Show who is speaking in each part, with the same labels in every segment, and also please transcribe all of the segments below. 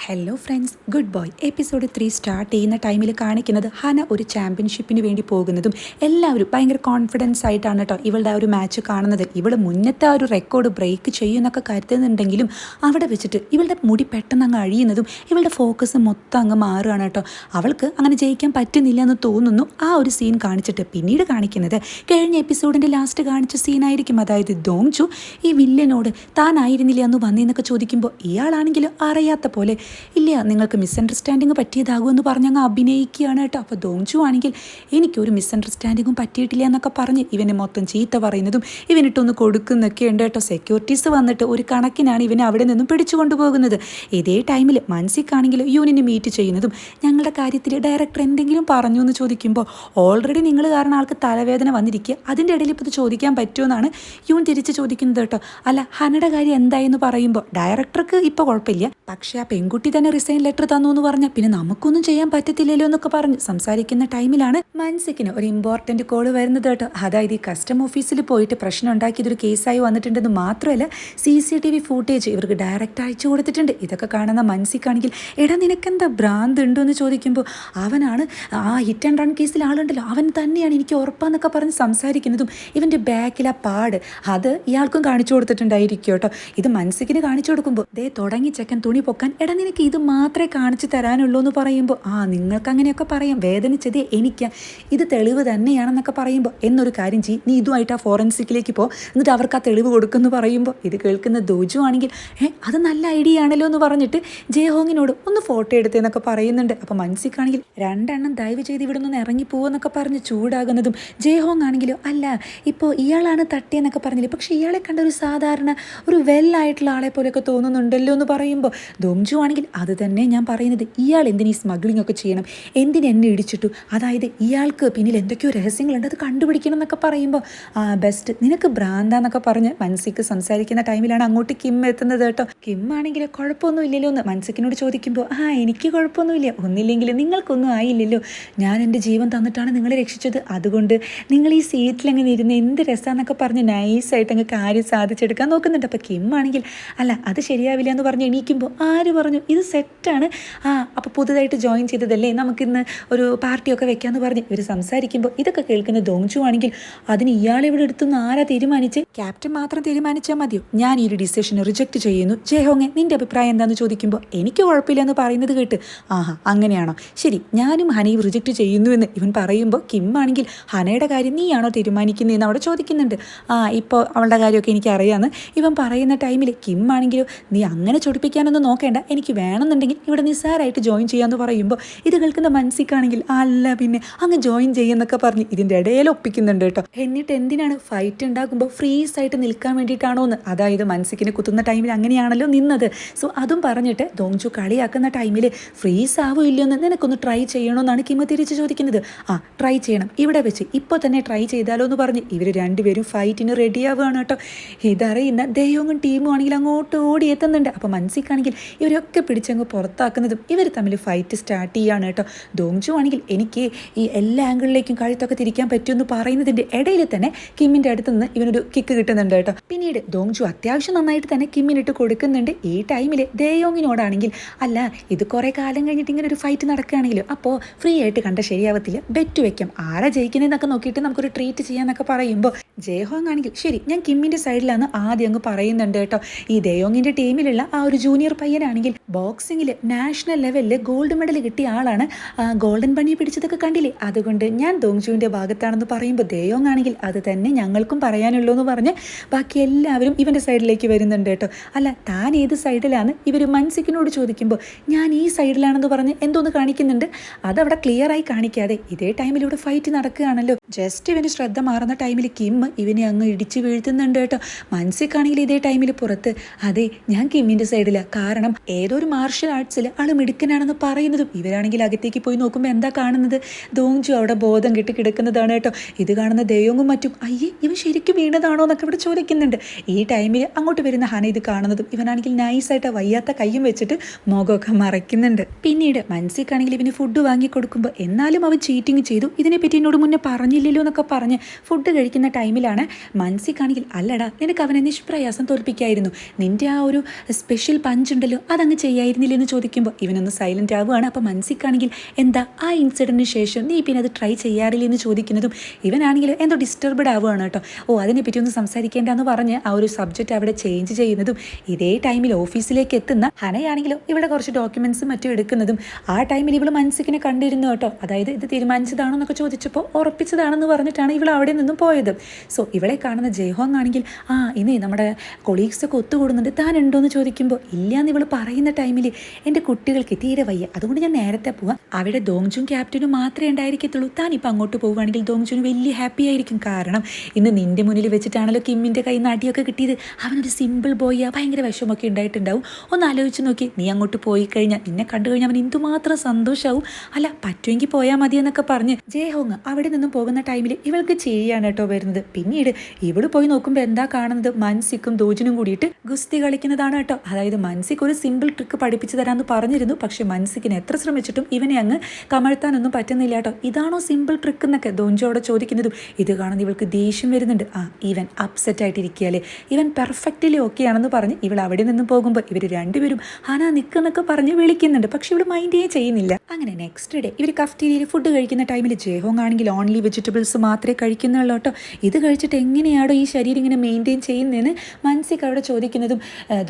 Speaker 1: Hello friends good boy episode three start ചെയ്യുന്ന ടൈമിൽ കാണിക്കുന്നത് ഹന ഒരു ചാമ്പ്യൻഷിപ്പിന് വേണ്ടി പോകുന്നതും എല്ലാവരും ഭയങ്കര കോൺഫിഡൻസ് ആയിട്ടാണ് കേട്ടോ ഇവളുടെ ആ ഒരു മാച്ച് കാണുന്നത്. ഇവൾ മുന്നത്തെ ആ ഒരു റെക്കോർഡ് ബ്രേക്ക് ചെയ്യുമെന്നൊക്കെ കരുതുന്നുണ്ടെങ്കിലും അവിടെ വെച്ചിട്ട് ഇവളുടെ മുടി പെട്ടെന്ന് അങ്ങ് അഴിയുന്നതും ഇവളുടെ ഫോക്കസ് മൊത്തം അങ്ങ് മാറുകയാണ് കേട്ടോ അവൾക്ക് അങ്ങനെ ജയിക്കാൻ പറ്റുന്നില്ല എന്ന് തോന്നുന്നു ആ ഒരു സീൻ കാണിച്ചിട്ട്. പിന്നീട് കാണിക്കുന്നത് കഴിഞ്ഞ എപ്പിസോഡിന്റെ ലാസ്റ്റ് കാണിച്ച സീനായിരിക്കും അതായത് ദോങ്ചു ഈ വില്ലനോട് താനായിരുന്നില്ല എന്ന് വന്നേന്നൊക്കെ ചോദിക്കുമ്പോൾ ഇയാളാണെങ്കിലും അറിയാത്ത പോലെ ഇല്ല നിങ്ങൾക്ക് മിസ്അണ്ടർസ്റ്റാൻഡിങ് പറ്റിയതാകുമെന്ന് പറഞ്ഞങ്ങ് അഭിനയിക്കുകയാണ് കേട്ടോ. അപ്പോൾ ദോങ്ചു ആണെങ്കിൽ എനിക്കൊരു മിസ്അണ്ടർസ്റ്റാൻഡിങ്ങും പറ്റിയിട്ടില്ല എന്നൊക്കെ പറഞ്ഞ് ഇവനെ മൊത്തം ചീത്ത പറയുന്നതും ഇവനിട്ടൊന്ന് കൊടുക്കുന്നൊക്കെ ഉണ്ട് കേട്ടോ. സെക്യൂരിറ്റീസ് വന്നിട്ട് ഒരു കണക്കിനാണ് ഇവനെ അവിടെ നിന്നും പിടിച്ചു കൊണ്ടുപോകുന്നത്. ഇതേ ടൈമിൽ മൻസിക്കാണെങ്കിൽ യൂണിയനെ മീറ്റ് ചെയ്യുന്നതും ഞങ്ങളുടെ കാര്യത്തിൽ ഡയറക്ടർ എന്തെങ്കിലും പറഞ്ഞു എന്ന് ചോദിക്കുമ്പോൾ ഓൾറെഡി നിങ്ങൾ കാരണം ആൾക്ക് തലവേദന വന്നിരിക്കുക. അതിന്റെ ഇടയിൽ ഇപ്പോൾ ഇത് ചോദിക്കാൻ പറ്റുമെന്നാണ് യൂൺ തിരിച്ച് ചോദിക്കുന്നത് കേട്ടോ. അല്ല ഹനയുടെ കാര്യം എന്തായെന്ന് പറയുമ്പോൾ ഡയറക്ടർക്ക് ഇപ്പോൾ കുഴപ്പമില്ല. പക്ഷേ ആ പെൺകുട്ടി തന്നെ റിസൈൻ ലെറ്റർ തന്നു എന്ന് പറഞ്ഞാൽ പിന്നെ നമുക്കൊന്നും ചെയ്യാൻ പറ്റത്തില്ലല്ലോ എന്നൊക്കെ പറഞ്ഞ് സംസാരിക്കുന്ന ടൈമിലാണ് മൻസിക്കിന് ഒരു ഇമ്പോർട്ടന്റ് കോൾ വരുന്നത് കേട്ടോ. അതായത് ഈ കസ്റ്റം ഓഫീസിൽ പോയിട്ട് പ്രശ്നം ഉണ്ടാക്കിയതൊരു കേസായി വന്നിട്ടുണ്ടെന്ന് മാത്രമല്ല C C T V footage ഇവർക്ക് ഡയറക്റ്റ് അയച്ചു കൊടുത്തിട്ടുണ്ട്. ഇതൊക്കെ കാണുന്ന മൻസിക്കാണെങ്കിൽ എടാ നിനക്കെന്താ ഭ്രാന്ത് ഉണ്ടോ എന്ന് ചോദിക്കുമ്പോൾ അവനാണ് ആ ഹിറ്റ് ആൻഡ് റൺ കേസിൽ ആളുണ്ടല്ലോ അവൻ തന്നെയാണ് എനിക്ക് ഉറപ്പാന്നൊക്കെ പറഞ്ഞ് സംസാരിക്കുന്നതും ഇവന്റെ ബാക്കിൽ ആ പാട്. അത് ഇയാൾക്കും കാണിച്ചു കൊടുത്തിട്ടുണ്ടായിരിക്കും കേട്ടോ. ഇത് മൻസിക്കിന് കാണിച്ചു കൊടുക്കുമ്പോൾ ദേ തുടങ്ങി ചെക്കൻ തുണി പൊക്കാൻ. എടാ നിനക്ക് ഇത് മാത്രമേ കാണിച്ചു തരാനുള്ളൂ എന്ന് പറയുമ്പോൾ ആ നിങ്ങൾക്ക് അങ്ങനെയൊക്കെ പറയാം. വേദനിച്ചത് എനിക്ക്. ഇത് തെളിവ് തന്നെയാണെന്നൊക്കെ പറയുമ്പോൾ എന്നൊരു കാര്യം ചെയ്യും. നീ ഇതുമായിട്ട് ആ ഫോറൻസിക്കിലേക്ക് പോ. എന്നിട്ട് അവർക്ക് ആ തെളിവ് കൊടുക്കുമെന്ന് പറയുമ്പോൾ ഇത് കേൾക്കുന്ന ദോജു ആണെങ്കിൽ ഏ അത് നല്ല ഐഡിയ ആണല്ലോ എന്ന് പറഞ്ഞിട്ട് ജയഹോങ്ങിനോട് ഒന്ന് ഫോട്ടോ എടുത്തേന്നൊക്കെ പറയുന്നുണ്ട്. അപ്പോൾ മനസ്സിക്കാണെങ്കിൽ രണ്ടെണ്ണം ദയവ് ചെയ്ത് ഇവിടെ നിന്ന് ഇറങ്ങി പോകുമെന്നൊക്കെ പറഞ്ഞ് ചൂടാകുന്നതും ജയഹോങ് ആണെങ്കിലോ അല്ല ഇപ്പോൾ ഇയാളാണ് തട്ടിയെന്നൊക്കെ പറഞ്ഞില്ലേ? പക്ഷേ ഇയാളെ കണ്ട ഒരു സാധാരണ ഒരു വെല്ലായിട്ടുള്ള ആളെ പോലെയൊക്കെ തോന്നുന്നുണ്ടല്ലോ എന്ന് പറയുമ്പോൾ ദോംജു ആണെങ്കിൽ അത് തന്നെ ഞാൻ പറയുന്നത് ഇയാൾ എന്തിനീ സ്മഗ്ലിംഗ് ഒക്കെ ചെയ്യണം? എന്തിന് എന്നെ ഇടിച്ചിട്ടു? അതായത് ഇയാൾക്ക് പിന്നിൽ എന്തൊക്കെയോ രഹസ്യങ്ങളുണ്ട്. അത് കണ്ടുപിടിക്കണം എന്നൊക്കെ പറയുമ്പോൾ ആ ബെസ്റ്റ് നിനക്ക് ഭ്രാന്താന്നൊക്കെ പറഞ്ഞ് മനസ്സിക്ക് സംസാരിക്കുന്ന ടൈമിലാണ് അങ്ങോട്ട് കിം എത്തുന്നത് കേട്ടോ. കിം ആണെങ്കിൽ കുഴപ്പമൊന്നും ഇല്ലല്ലോ എന്ന് മനസ്സിക്കിനോട് ചോദിക്കുമ്പോൾ ആ എനിക്ക് കുഴപ്പമൊന്നുമില്ല. ഒന്നില്ലെങ്കിൽ നിങ്ങൾക്കൊന്നും ആയില്ലല്ലോ. ഞാൻ എന്റെ ജീവൻ തന്നിട്ടാണ് നിങ്ങളെ രക്ഷിച്ചത്. അതുകൊണ്ട് നിങ്ങൾ ഈ സീറ്റിൽ അങ്ങനെ ഇരുന്ന് എന്ത് രസമാണെന്നൊക്കെ പറഞ്ഞ് നൈസായിട്ട് അങ്ങ് കാര്യം സാധിച്ചെടുക്കാൻ നോക്കുന്നുണ്ട്. അപ്പോൾ കിം ആണെങ്കിൽ അല്ല അത് ശരിയാവില്ല എന്ന് പറഞ്ഞ് എണീക്കുമ്പോൾ ആര് പറഞ്ഞു ഇത് സെറ്റാണ്. ആ അപ്പോൾ പുതുതായിട്ട് ജോയിൻ ചെയ്തതല്ലേ? നമുക്കിന്ന് ഒരു പാർട്ടിയൊക്കെ വെക്കാമെന്ന് പറഞ്ഞ് ഇവർ സംസാരിക്കുമ്പോൾ ഇതൊക്കെ കേൾക്കുന്ന ദോങ്ചു ആണെങ്കിൽ അതിന് ഇയാൾ ഇവിടെ എടുത്തുനിന്ന് ആരാ തീരുമാനിച്ച്? ക്യാപ്റ്റൻ മാത്രം തീരുമാനിച്ചാൽ മതിയോ? ഞാൻ ഈ ഒരു ഡിസിഷൻ റിജക്റ്റ് ചെയ്യുന്നു. ജയഹോങ്ങെ നിന്റെ അഭിപ്രായം എന്താണെന്ന് ചോദിക്കുമ്പോൾ എനിക്ക് കുഴപ്പമില്ല എന്ന് പറയുന്നത് കേട്ട്. ആഹാ അങ്ങനെയാണോ? ശരി ഞാനും ഹനയും റിജക്റ്റ് ചെയ്യുന്നുവെന്ന് ഇവൻ പറയുമ്പോൾ കിം ആണെങ്കിൽ ഹനയുടെ കാര്യം നീയാണോ തീരുമാനിക്കുന്നതെന്ന് അവിടെ ചോദിക്കുന്നുണ്ട്. ആ ഇപ്പോൾ അവളുടെ കാര്യമൊക്കെ എനിക്ക് അറിയാമെന്ന് ഇവൻ പറയുന്ന ടൈമിൽ കിം ആണെങ്കിലും നീ അങ്ങനെ ചൊടിപ്പിക്കാനൊന്നും നോക്കേണ്ട. എനിക്ക് വേണമെന്നുണ്ടെങ്കിൽ ഇവിടെ നിസ്സാരമായിട്ട് ജോയിൻ ചെയ്യാമെന്ന് പറയുമ്പോൾ ഇത് കേൾക്കുന്ന മനസ്സിക്കാണെങ്കിൽ അല്ല പിന്നെ അങ്ങ് ജോയിൻ ചെയ്യുന്നൊക്കെ പറഞ്ഞ് ഇതിന്റെ ഇടയിൽ ഒപ്പിക്കുന്നുണ്ട് കേട്ടോ. എന്നിട്ട് എന്തിനാണ് ഫൈറ്റ് ഉണ്ടാകുമ്പോൾ ഫ്രീസ് ആയിട്ട് നിൽക്കാൻ വേണ്ടിയിട്ടാണോ എന്ന്? അതായത് മനസ്സിക്കിനെ കുത്തുന്ന ടൈമിൽ അങ്ങനെയാണല്ലോ നിന്നത്. സോ അതും പറഞ്ഞിട്ട് ദോങ്ചു കളിയാക്കുന്ന ടൈമിൽ ഫ്രീസ് ആവോ ഇല്ലയോ എന്ന് നിനക്കൊന്ന് ട്രൈ ചെയ്യണമെന്നാണ് കിമ തിരിച്ച് ചോദിക്കുന്നത്. ആ ട്രൈ ചെയ്യണം. ഇവിടെ വെച്ച് ഇപ്പോൾ തന്നെ ട്രൈ ചെയ്താലോ എന്ന് പറഞ്ഞ് ഇവർ രണ്ടുപേരും ഫൈറ്റിന് റെഡിയാവുകയാണ് കേട്ടോ. ഇതറിയുന്ന ദൈവവും ടീമും ആണെങ്കിൽ അങ്ങോട്ട് ഓടി എത്തുന്നുണ്ട്. അപ്പോൾ മനസ്സിക്കാണെങ്കിൽ ഇവരൊക്കെ പിടിച്ചങ്ങ് പുറത്താക്കുന്നതും ഇവർ തമ്മിൽ ഫൈറ്റ് സ്റ്റാർട്ട് ചെയ്യുകയാണ് കേട്ടോ. ദോങ്ചു ആണെങ്കിൽ എനിക്ക് ഈ എല്ലാ ആംഗിളിലേക്കും കഴുത്തൊക്കെ തിരിക്കാൻ പറ്റുമെന്ന് പറയുന്നതിന്റെ ഇടയിൽ തന്നെ കിമ്മിന്റെ അടുത്ത് നിന്ന് ഇവനൊരു കിക്ക് കിട്ടുന്നുണ്ട് കേട്ടോ. പിന്നീട് ദോങ്ചു അത്യാവശ്യം നന്നായിട്ട് തന്നെ കിമ്മിനിട്ട് കൊടുക്കുന്നുണ്ട്. ഈ ടൈമിൽ ദേയോങ്ങിനോടാണെങ്കിൽ അല്ല ഇത് കുറേ കാലം കഴിഞ്ഞിട്ട് ഇങ്ങനെ ഒരു ഫൈറ്റ് നടക്കുകയാണെങ്കിലും അപ്പോൾ ഫ്രീ ആയിട്ട് കണ്ട ശരിയാവത്തില്ല. ബെറ്റ് വെക്കാം. ആരാ ജയിക്കുന്നതെന്നൊക്കെ നോക്കിയിട്ട് നമുക്കൊരു ട്രീറ്റ് ചെയ്യാന്നൊക്കെ പറയുമ്പോൾ ജയഹോങ് ആണെങ്കിൽ ശരി ഞാൻ കിമ്മിന്റെ സൈഡിലാണ് ആദ്യം അങ്ങ് പറയുന്നുണ്ട് കേട്ടോ. ഈ ദേയോങ്ങിന്റെ ടീമിലുള്ള ആ ഒരു ജൂനിയർ പയ്യനാണെങ്കിൽ ബോക്സിങ്ങിൽ നാഷണൽ ലെവലിൽ ഗോൾഡ് മെഡൽ കിട്ടിയ ആളാണ് ഗോൾഡൻ ബണിയെ പിടിച്ചതൊക്കെ കണ്ടില്ലേ? അതുകൊണ്ട് ഞാൻ ദോങ്ജുവിന്റെ ഭാഗത്താണെന്ന് പറയുമ്പോൾ ദേയോങ് ആണെങ്കിൽ അത് തന്നെ ഞങ്ങൾക്കും പറയാനുള്ളൂ എന്ന് പറഞ്ഞ് ബാക്കി എല്ലാവരും ഇവന്റെ സൈഡിലേക്ക് വരുന്നുണ്ട് കേട്ടോ. അല്ല താൻ ഏത് സൈഡിലാണ്? ഇവർ മൻസിക്കിനോട് ചോദിക്കുമ്പോൾ ഞാൻ ഈ സൈഡിലാണെന്ന് പറഞ്ഞ് എന്തോന്ന് കാണിക്കുന്നുണ്ട്? അതവിടെ ക്ലിയറായി കാണിക്കാതെ ഇതേ ടൈമിൽ ഇവിടെ ഫൈറ്റ് നടക്കുകയാണല്ലോ. ജസ്റ്റ് ഇവന് ശ്രദ്ധ മാറുന്ന ടൈമിൽ കിം ഇവനെ അങ്ങ് ഇടിച്ച് വീഴ്ത്തുന്നുണ്ട് കേട്ടോ. മൻസിക്കാണെങ്കിൽ ഇതേ ടൈമിൽ പുറത്ത് അതെ ഞാൻ കിമ്മിന്റെ സൈഡിലാണ് കാരണം ഏതോ ഒരു മാർഷ്യൽ ആർട്സിൽ ആൾ മിടുക്കനാണെന്ന് പറയുന്നതും ഇവരാണെങ്കിൽ അകത്തേക്ക് പോയി നോക്കുമ്പോൾ എന്താ കാണുന്നത്? ദോങ്ജു അവിടെ ബോധം കെട്ടി കിടക്കുന്നതാണ് കേട്ടോ. ഇത് കാണുന്ന ദയോങ്ങും മറ്റും അയ്യേ ഇവൻ ശരിക്കും വീണതാണോ? എന്നൊക്കെ ഇവിടെ ചോദിക്കുന്നുണ്ട്. ഈ ടൈമിൽ അങ്ങോട്ട് വരുന്ന ഹന ഇത് കാണുന്നതും ഇവനാണെങ്കിൽ നൈസായിട്ട് വയ്യാത്ത കയ്യും വെച്ചിട്ട് മുഖമൊക്കെ മറയ്ക്കുന്നുണ്ട്. പിന്നീട് മനസ്സിക്കാണെങ്കിൽ ഇവന് ഫുഡ് വാങ്ങി കൊടുക്കുമ്പോൾ എന്നാലും അവൻ ചീറ്റിങ് ചെയ്തു. ഇതിനെപ്പറ്റി എന്നോട് മുന്നേ പറഞ്ഞില്ലല്ലോ എന്നൊക്കെ പറഞ്ഞ് ഫുഡ് കഴിക്കുന്ന ടൈമിലാണ് മനസ്സിക്കാണെങ്കിൽ അല്ലടാ നിനക്ക് അവനെ നിഷ്പ്രയാസം തോൽപ്പിക്കായിരുന്നു. നിന്റെ ആ ഒരു സ്പെഷ്യൽ പഞ്ച് ഉണ്ടല്ലോ അതങ്ങ് ചെയ്യായിരുന്നില്ല ചോദിക്കുമ്പോൾ ഇവനൊന്ന് സൈലന്റ് ആവുകയാണ്. അപ്പോൾ മനസ്സിക്കാണെങ്കിൽ എന്താ ആ ഇൻസിഡന്റിന് ശേഷം നീ പിന്നെ അത് ട്രൈ ചെയ്യാറില്ല എന്ന് ചോദിക്കുന്നതും ഇവനാണെങ്കിൽ എന്തോ ഡിസ്റ്റർബ്ഡ് ആവുകയാണ് കേട്ടോ. ഓ അതിനെപ്പറ്റി ഒന്ന് സംസാരിക്കേണ്ടെന്ന് പറഞ്ഞ് ആ ഒരു സബ്ജക്റ്റ് അവിടെ ചേഞ്ച് ചെയ്യുന്നതും ഇതേ ടൈമിൽ ഓഫീസിലേക്ക് എത്തുന്ന ഹനയാണെങ്കിലും ഇവിടെ കുറച്ച് ഡോക്യുമെൻസും മറ്റും എടുക്കുന്നതും ആ ടൈമിൽ ഇവൾ മനസ്സിക്കിനെ കണ്ടിരുന്നു കേട്ടോ. അതായത് ഇത് തീരുമാനിച്ചതാണോ എന്നൊക്കെ ചോദിച്ചപ്പോൾ ഉറപ്പിച്ചതാണെന്ന് പറഞ്ഞിട്ടാണ് ഇവൾ അവിടെ നിന്നും പോയത്. സോ ഇവളെ കാണുന്ന ജയഹോങ് ആണെങ്കിൽ ആ ഇനി നമ്മുടെ കൊളീഗ്സൊക്കെ ഒത്തുകൂടുന്നുണ്ട്. താൻ ഉണ്ടോ എന്ന് ചോദിക്കുമ്പോൾ ഇല്ല എന്ന് ഇവൾ പറയുന്ന ടൈമിൽ എന്റെ കുട്ടികൾക്ക് തീരെ വയ്യ. അതുകൊണ്ട് ഞാൻ നേരത്തെ പോവാം. അവിടെ ദോങ്ജും ക്യാപ്റ്റനും മാത്രമേ ഉണ്ടായിരിക്കത്തുള്ളൂ. താൻ ഇപ്പം അങ്ങോട്ട് പോവുകയാണെങ്കിൽ ദോങ്ജുന് വലിയ ഹാപ്പി ആയിരിക്കും. കാരണം ഇന്ന് നിന്റെ മുന്നിൽ വെച്ചിട്ടാണല്ലോ കിമ്മിന്റെ കയ്യിൽ നിന്ന് അടിയൊക്കെ കിട്ടിയത്. അവനൊരു സിമ്പിൾ ബോയ്യാ ഭയങ്കര വിഷമൊക്കെ ഉണ്ടായിട്ടുണ്ടാവും. ഒന്ന് ആലോചിച്ച് നോക്കി. നീ അങ്ങോട്ട് പോയി കഴിഞ്ഞാൽ നിന്നെ കണ്ടു കഴിഞ്ഞാൽ അവൻ എന്തുമാത്രം സന്തോഷമാവും അല്ല പറ്റുമെങ്കിൽ പോയാൽ മതി എന്നൊക്കെ പറഞ്ഞ് ജയഹോങ് അവിടെ നിന്നും പോകുന്ന ടൈമിൽ ഇവൾക്ക് ചെയ്യാണ് കേട്ടോ വരുന്നത്. പിന്നീട് ഇവൾ പോയി നോക്കുമ്പോൾ എന്താ കാണുന്നത്? മൻസിക്കും ദോജിനും കൂടിയിട്ട് ഗുസ്തി കളിക്കുന്നതാണ് കേട്ടോ. അതായത് മൻസിക്ക് ഒരു സിമ്പിൾ ട്രിക്ക് പഠിപ്പിച്ചു തരാമെന്ന് പറഞ്ഞിരുന്നു. പക്ഷെ മനസ്സിക്കിന് എത്ര ശ്രമിച്ചിട്ടും ഇവനെ അങ്ങ് കമഴ്ത്താനൊന്നും പറ്റുന്നില്ല കേട്ടോ. ഇതാണോ സിമ്പിൾ ട്രിക്ക് എന്നൊക്കെ ദോഞ്ചോടെ ചോദിക്കുന്നതും ഇത് കാണുന്ന ഇവൾക്ക് ദേഷ്യം വരുന്നുണ്ട്. ആ ഇവൻ അപ്സെറ്റ് ആയിട്ടിരിക്കുകയല്ലേ? ഇവൻ പെർഫെക്റ്റ്ലി ഓക്കെ ആണെന്ന് പറഞ്ഞ് ഇവൾ അവിടെ നിന്നും പോകുമ്പോൾ ഇവർ രണ്ടുപേരും ഹാനാ നിൽക്കുന്നൊക്കെ പറഞ്ഞ് വിളിക്കുന്നുണ്ട്. പക്ഷെ ഇവൾ മൈൻഡേ ചെയ്യുന്നില്ല. അങ്ങനെ നെക്സ്റ്റ് ഡേ ഇവർ കഫ്റ്റീരിയയിൽ ഫുഡ് കഴിക്കുന്ന ടൈമിൽ ജയഹോങ് ആണെങ്കിൽ ഓൺലി വെജിറ്റബിൾസ് മാത്രമേ കഴിക്കുന്നുള്ളൂ കേട്ടോ. ഇത് കഴിച്ചിട്ട് എങ്ങനെയാണോ ഈ ശരീരം ഇങ്ങനെ മെയിന്റെയിൻ ചെയ്യുന്നതെന്ന് മനസ്സിക്ക് അവിടെ ചോദിക്കുന്നതും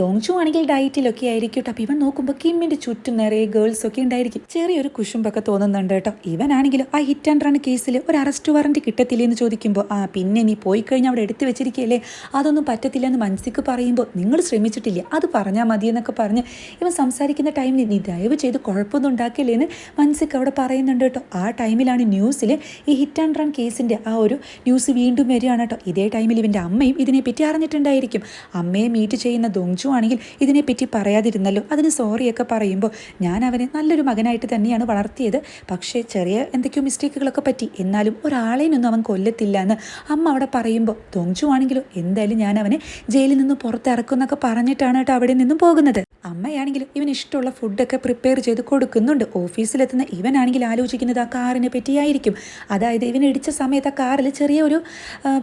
Speaker 1: ദോങ്ചു ആണെങ്കിൽ ഡയറ്റിലൊക്കെ ആയിരിക്കും കേട്ടോ. ഇവൻ നോക്കുമ്പോൾ കിമ്മിന്റെ ചുറ്റും നിറയെ ഗേൾസ് ഒക്കെ ഉണ്ടായിരിക്കും. ചെറിയൊരു കുശുമ്പൊക്കെ തോന്നുന്നുണ്ട് കേട്ടോ. ഇവനാണെങ്കിലും ആ ഹിറ്റ് ആൻഡ് റൺ കേസിൽ ഒരു അറസ്റ്റ് വാറന്റ് കിട്ടത്തില്ല എന്ന് ചോദിക്കുമ്പോൾ ആ പിന്നെ നീ പോയി കഴിഞ്ഞാൽ അവിടെ എടുത്തു വെച്ചിരിക്കുകയല്ലേ? അതൊന്നും പറ്റത്തില്ല എന്ന് മനസ്സിക്ക് പറയുമ്പോൾ നിങ്ങൾ ശ്രമിച്ചിട്ടില്ല? അത് പറഞ്ഞാൽ മതി എന്നൊക്കെ പറഞ്ഞ് ഇവൻ സംസാരിക്കുന്ന ടൈമിൽ നീ ദയവ് ചെയ്ത് കുഴപ്പമൊന്നും ഉണ്ടാക്കില്ലേ എന്ന് മനസ്സിക്ക് അവിടെ പറയുന്നുണ്ട് കേട്ടോ. ആ ടൈമിലാണ് ന്യൂസിൽ ഈ ഹിറ്റ് ആൻഡ് റൺ കേസിന്റെ ആ ഒരു ന്യൂസ് വീണ്ടും വരികയാണ് കേട്ടോ. ഇതേ ടൈമിൽ ഇവന്റെ അമ്മയും ഇതിനെപ്പറ്റി അറിഞ്ഞിട്ടുണ്ടായിരിക്കും. അമ്മയെ മീറ്റ് ചെയ്യുന്ന ദോങ്ചു ആണെങ്കിൽ ഇതിനെപ്പറ്റി പറയാതിരുന്നല്ലോ. അതിന് സോറിയൊക്കെ പറയുമ്പോൾ ഞാൻ അവനെ നല്ലൊരു മകനായിട്ട് തന്നെയാണ് വളർത്തിയത്. പക്ഷേ ചെറിയ എന്തൊക്കെയോ മിസ്റ്റേക്കുകളൊക്കെ പറ്റി. എന്നാലും ഒരാളേനൊന്നും അവൻ കൊല്ലത്തില്ല എന്ന് അമ്മ അവിടെ പറയുമ്പോൾ ദോങ്ചു ആണെങ്കിലും എന്തായാലും ഞാൻ അവനെ ജയിലിൽ നിന്ന് പുറത്തിറക്കുമെന്നൊക്കെ പറഞ്ഞിട്ടാണ് കേട്ടോ അവിടെ നിന്നും പോകുന്നത്. അമ്മയാണെങ്കിലും ഇവന് ഇഷ്ടമുള്ള ഫുഡൊക്കെ പ്രിപ്പയർ ചെയ്ത് കൊടുക്കുന്നുണ്ട്. ഓഫീസിലെത്തുന്ന ഇവനാണെങ്കിൽ ആലോചിക്കുന്നത് ആ കാറിനെ പറ്റിയായിരിക്കും. അതായത് ഇവൻ ഇടിച്ച സമയത്ത് ആ കാറിൽ ചെറിയ ഒരു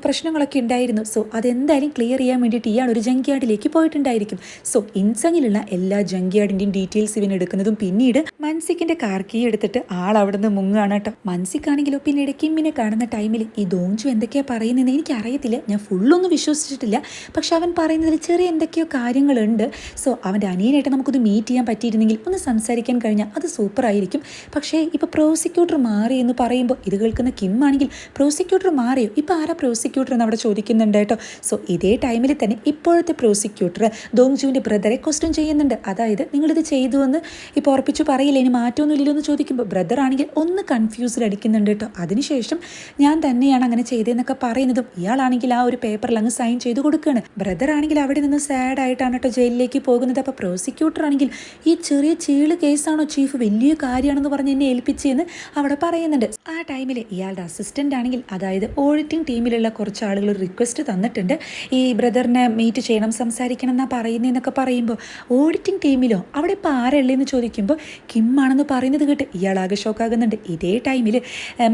Speaker 1: പ്രശ്നങ്ങളൊക്കെ ഉണ്ടായിരുന്നു. സോ അതെന്തായാലും ക്ലിയർ ചെയ്യാൻ വേണ്ടിയിട്ട് ഇയാൾ ഒരു ജങ്ക് യാർഡിലേക്ക് പോയിട്ടുണ്ടായിരിക്കും. സോ ഇൻസങ്ങിലുള്ള എല്ലാ ജങ്ക്യാർഡിന്റെയും ഡീറ്റെയിൽസ് ഇവൻ എടുക്കുന്നതും പിന്നീട് മൻസിക്കിന്റെ കാർ കീ എടുത്തിട്ട് ആൾ അവിടെ നിന്ന് മുങ്ങുകയാണ് കേട്ടോ. മൻസിക്കാണെങ്കിലോ പിന്നീട് കിമ്മിനെ കാണുന്ന ടൈമിൽ ഈ ദോഞ്ചു എന്തൊക്കെയാണ് പറയുന്നതെന്ന് എനിക്കറിയത്തില്ല. ഞാൻ ഫുള്ളൊന്നും വിശ്വസിച്ചിട്ടില്ല. പക്ഷെ അവൻ പറയുന്നതിൽ ചെറിയ എന്തൊക്കെയോ കാര്യങ്ങളുണ്ട്. സോ അവന്റെ അനിയനായിട്ട് നമുക്കൊന്ന് മീറ്റ് ചെയ്യാൻ പറ്റിയിരുന്നെങ്കിൽ ഒന്ന് സംസാരിക്കാൻ കഴിഞ്ഞാൽ അത് സൂപ്പർ ആയിരിക്കും. പക്ഷേ ഇപ്പോൾ പ്രോസിക്യൂട്ടർ മാറി എന്ന് പറയുമ്പോൾ ഇത് കേൾക്കുന്ന കിം ആണെങ്കിൽ പ്രോസിക്യൂട്ടർ മാറിയോ? ഇപ്പോൾ ആരാ പ്രോസിക്യൂട്ടർ എന്ന് അവിടെ ചോദിക്കുന്നുണ്ട് കേട്ടോ. സോ ഇതേ ടൈമിൽ തന്നെ ഇപ്പോഴത്തെ പ്രോസിക്യൂട്ടർ ദോങ്ജുവിന്റെ ബ്രദറെ ക്വസ്റ്റ്യൻ ചെയ്യുന്നുണ്ട്. അതായത് നിങ്ങളിത് ചെയ്തു എന്ന് ഇപ്പോൾ ഉറപ്പിച്ചു പറയില്ല ഇനി മാറ്റമൊന്നുമില്ലല്ലോ എന്ന് ചോദിക്കുമ്പോൾ ബ്രദർ ആണെങ്കിൽ ഒന്ന് കൺഫ്യൂസ്ഡ് അടിക്കുന്നുണ്ട് കേട്ടോ അതിനുശേഷം ഞാൻ തന്നെയാണ് അങ്ങനെ ചെയ്തതെന്നൊക്കെ പറയുന്നതും ഇയാളാണെങ്കിൽ ആ ഒരു പേപ്പറിൽ അങ്ങ് സൈൻ ചെയ്ത് കൊടുക്കുകയാണ് ബ്രദർ ആണെങ്കിൽ അവിടെ നിന്ന് സാഡ് ആയിട്ടാണ് കേട്ടോ ജയിലിലേക്ക് പോകുന്നത്. അപ്പോൾ പ്രോസിക്യൂട്ടർ ആണെങ്കിൽ ഈ ചെറിയ ചീൾ കേസാണോ ചീഫ് വലിയ കാര്യമാണെന്ന് പറഞ്ഞ് എന്നെ ഏൽപ്പിച്ചെന്ന് അവിടെ പറയുന്നുണ്ട്. ആ ടൈമിൽ ഇയാളുടെ അസിസ്റ്റന്റ് ആണെങ്കിൽ അതായത് ഓഡിറ്റിംഗ് ടീമിലുള്ള കുറച്ച് ആളുകൾ റിക്വസ്റ്റ് തന്നിട്ടുണ്ട്. ഈ ബ്രദറിനെ മീറ്റ് ചെയ്യണം സംസാരിക്കണം എന്നാ പറയുന്നതെന്നൊക്കെ പറയുമ്പോൾ ഓഡിറ്റിംഗ് ടീമിലോ? അവിടെ ഇപ്പോൾ ആരല്ലേന്ന് ചോദിക്കുമ്പോൾ കിം ആണെന്ന് പറയുന്നത് കേട്ട് ഇയാൾ ആകെ ഷോക്കാകുന്നുണ്ട്. ഇതേ ടൈമിൽ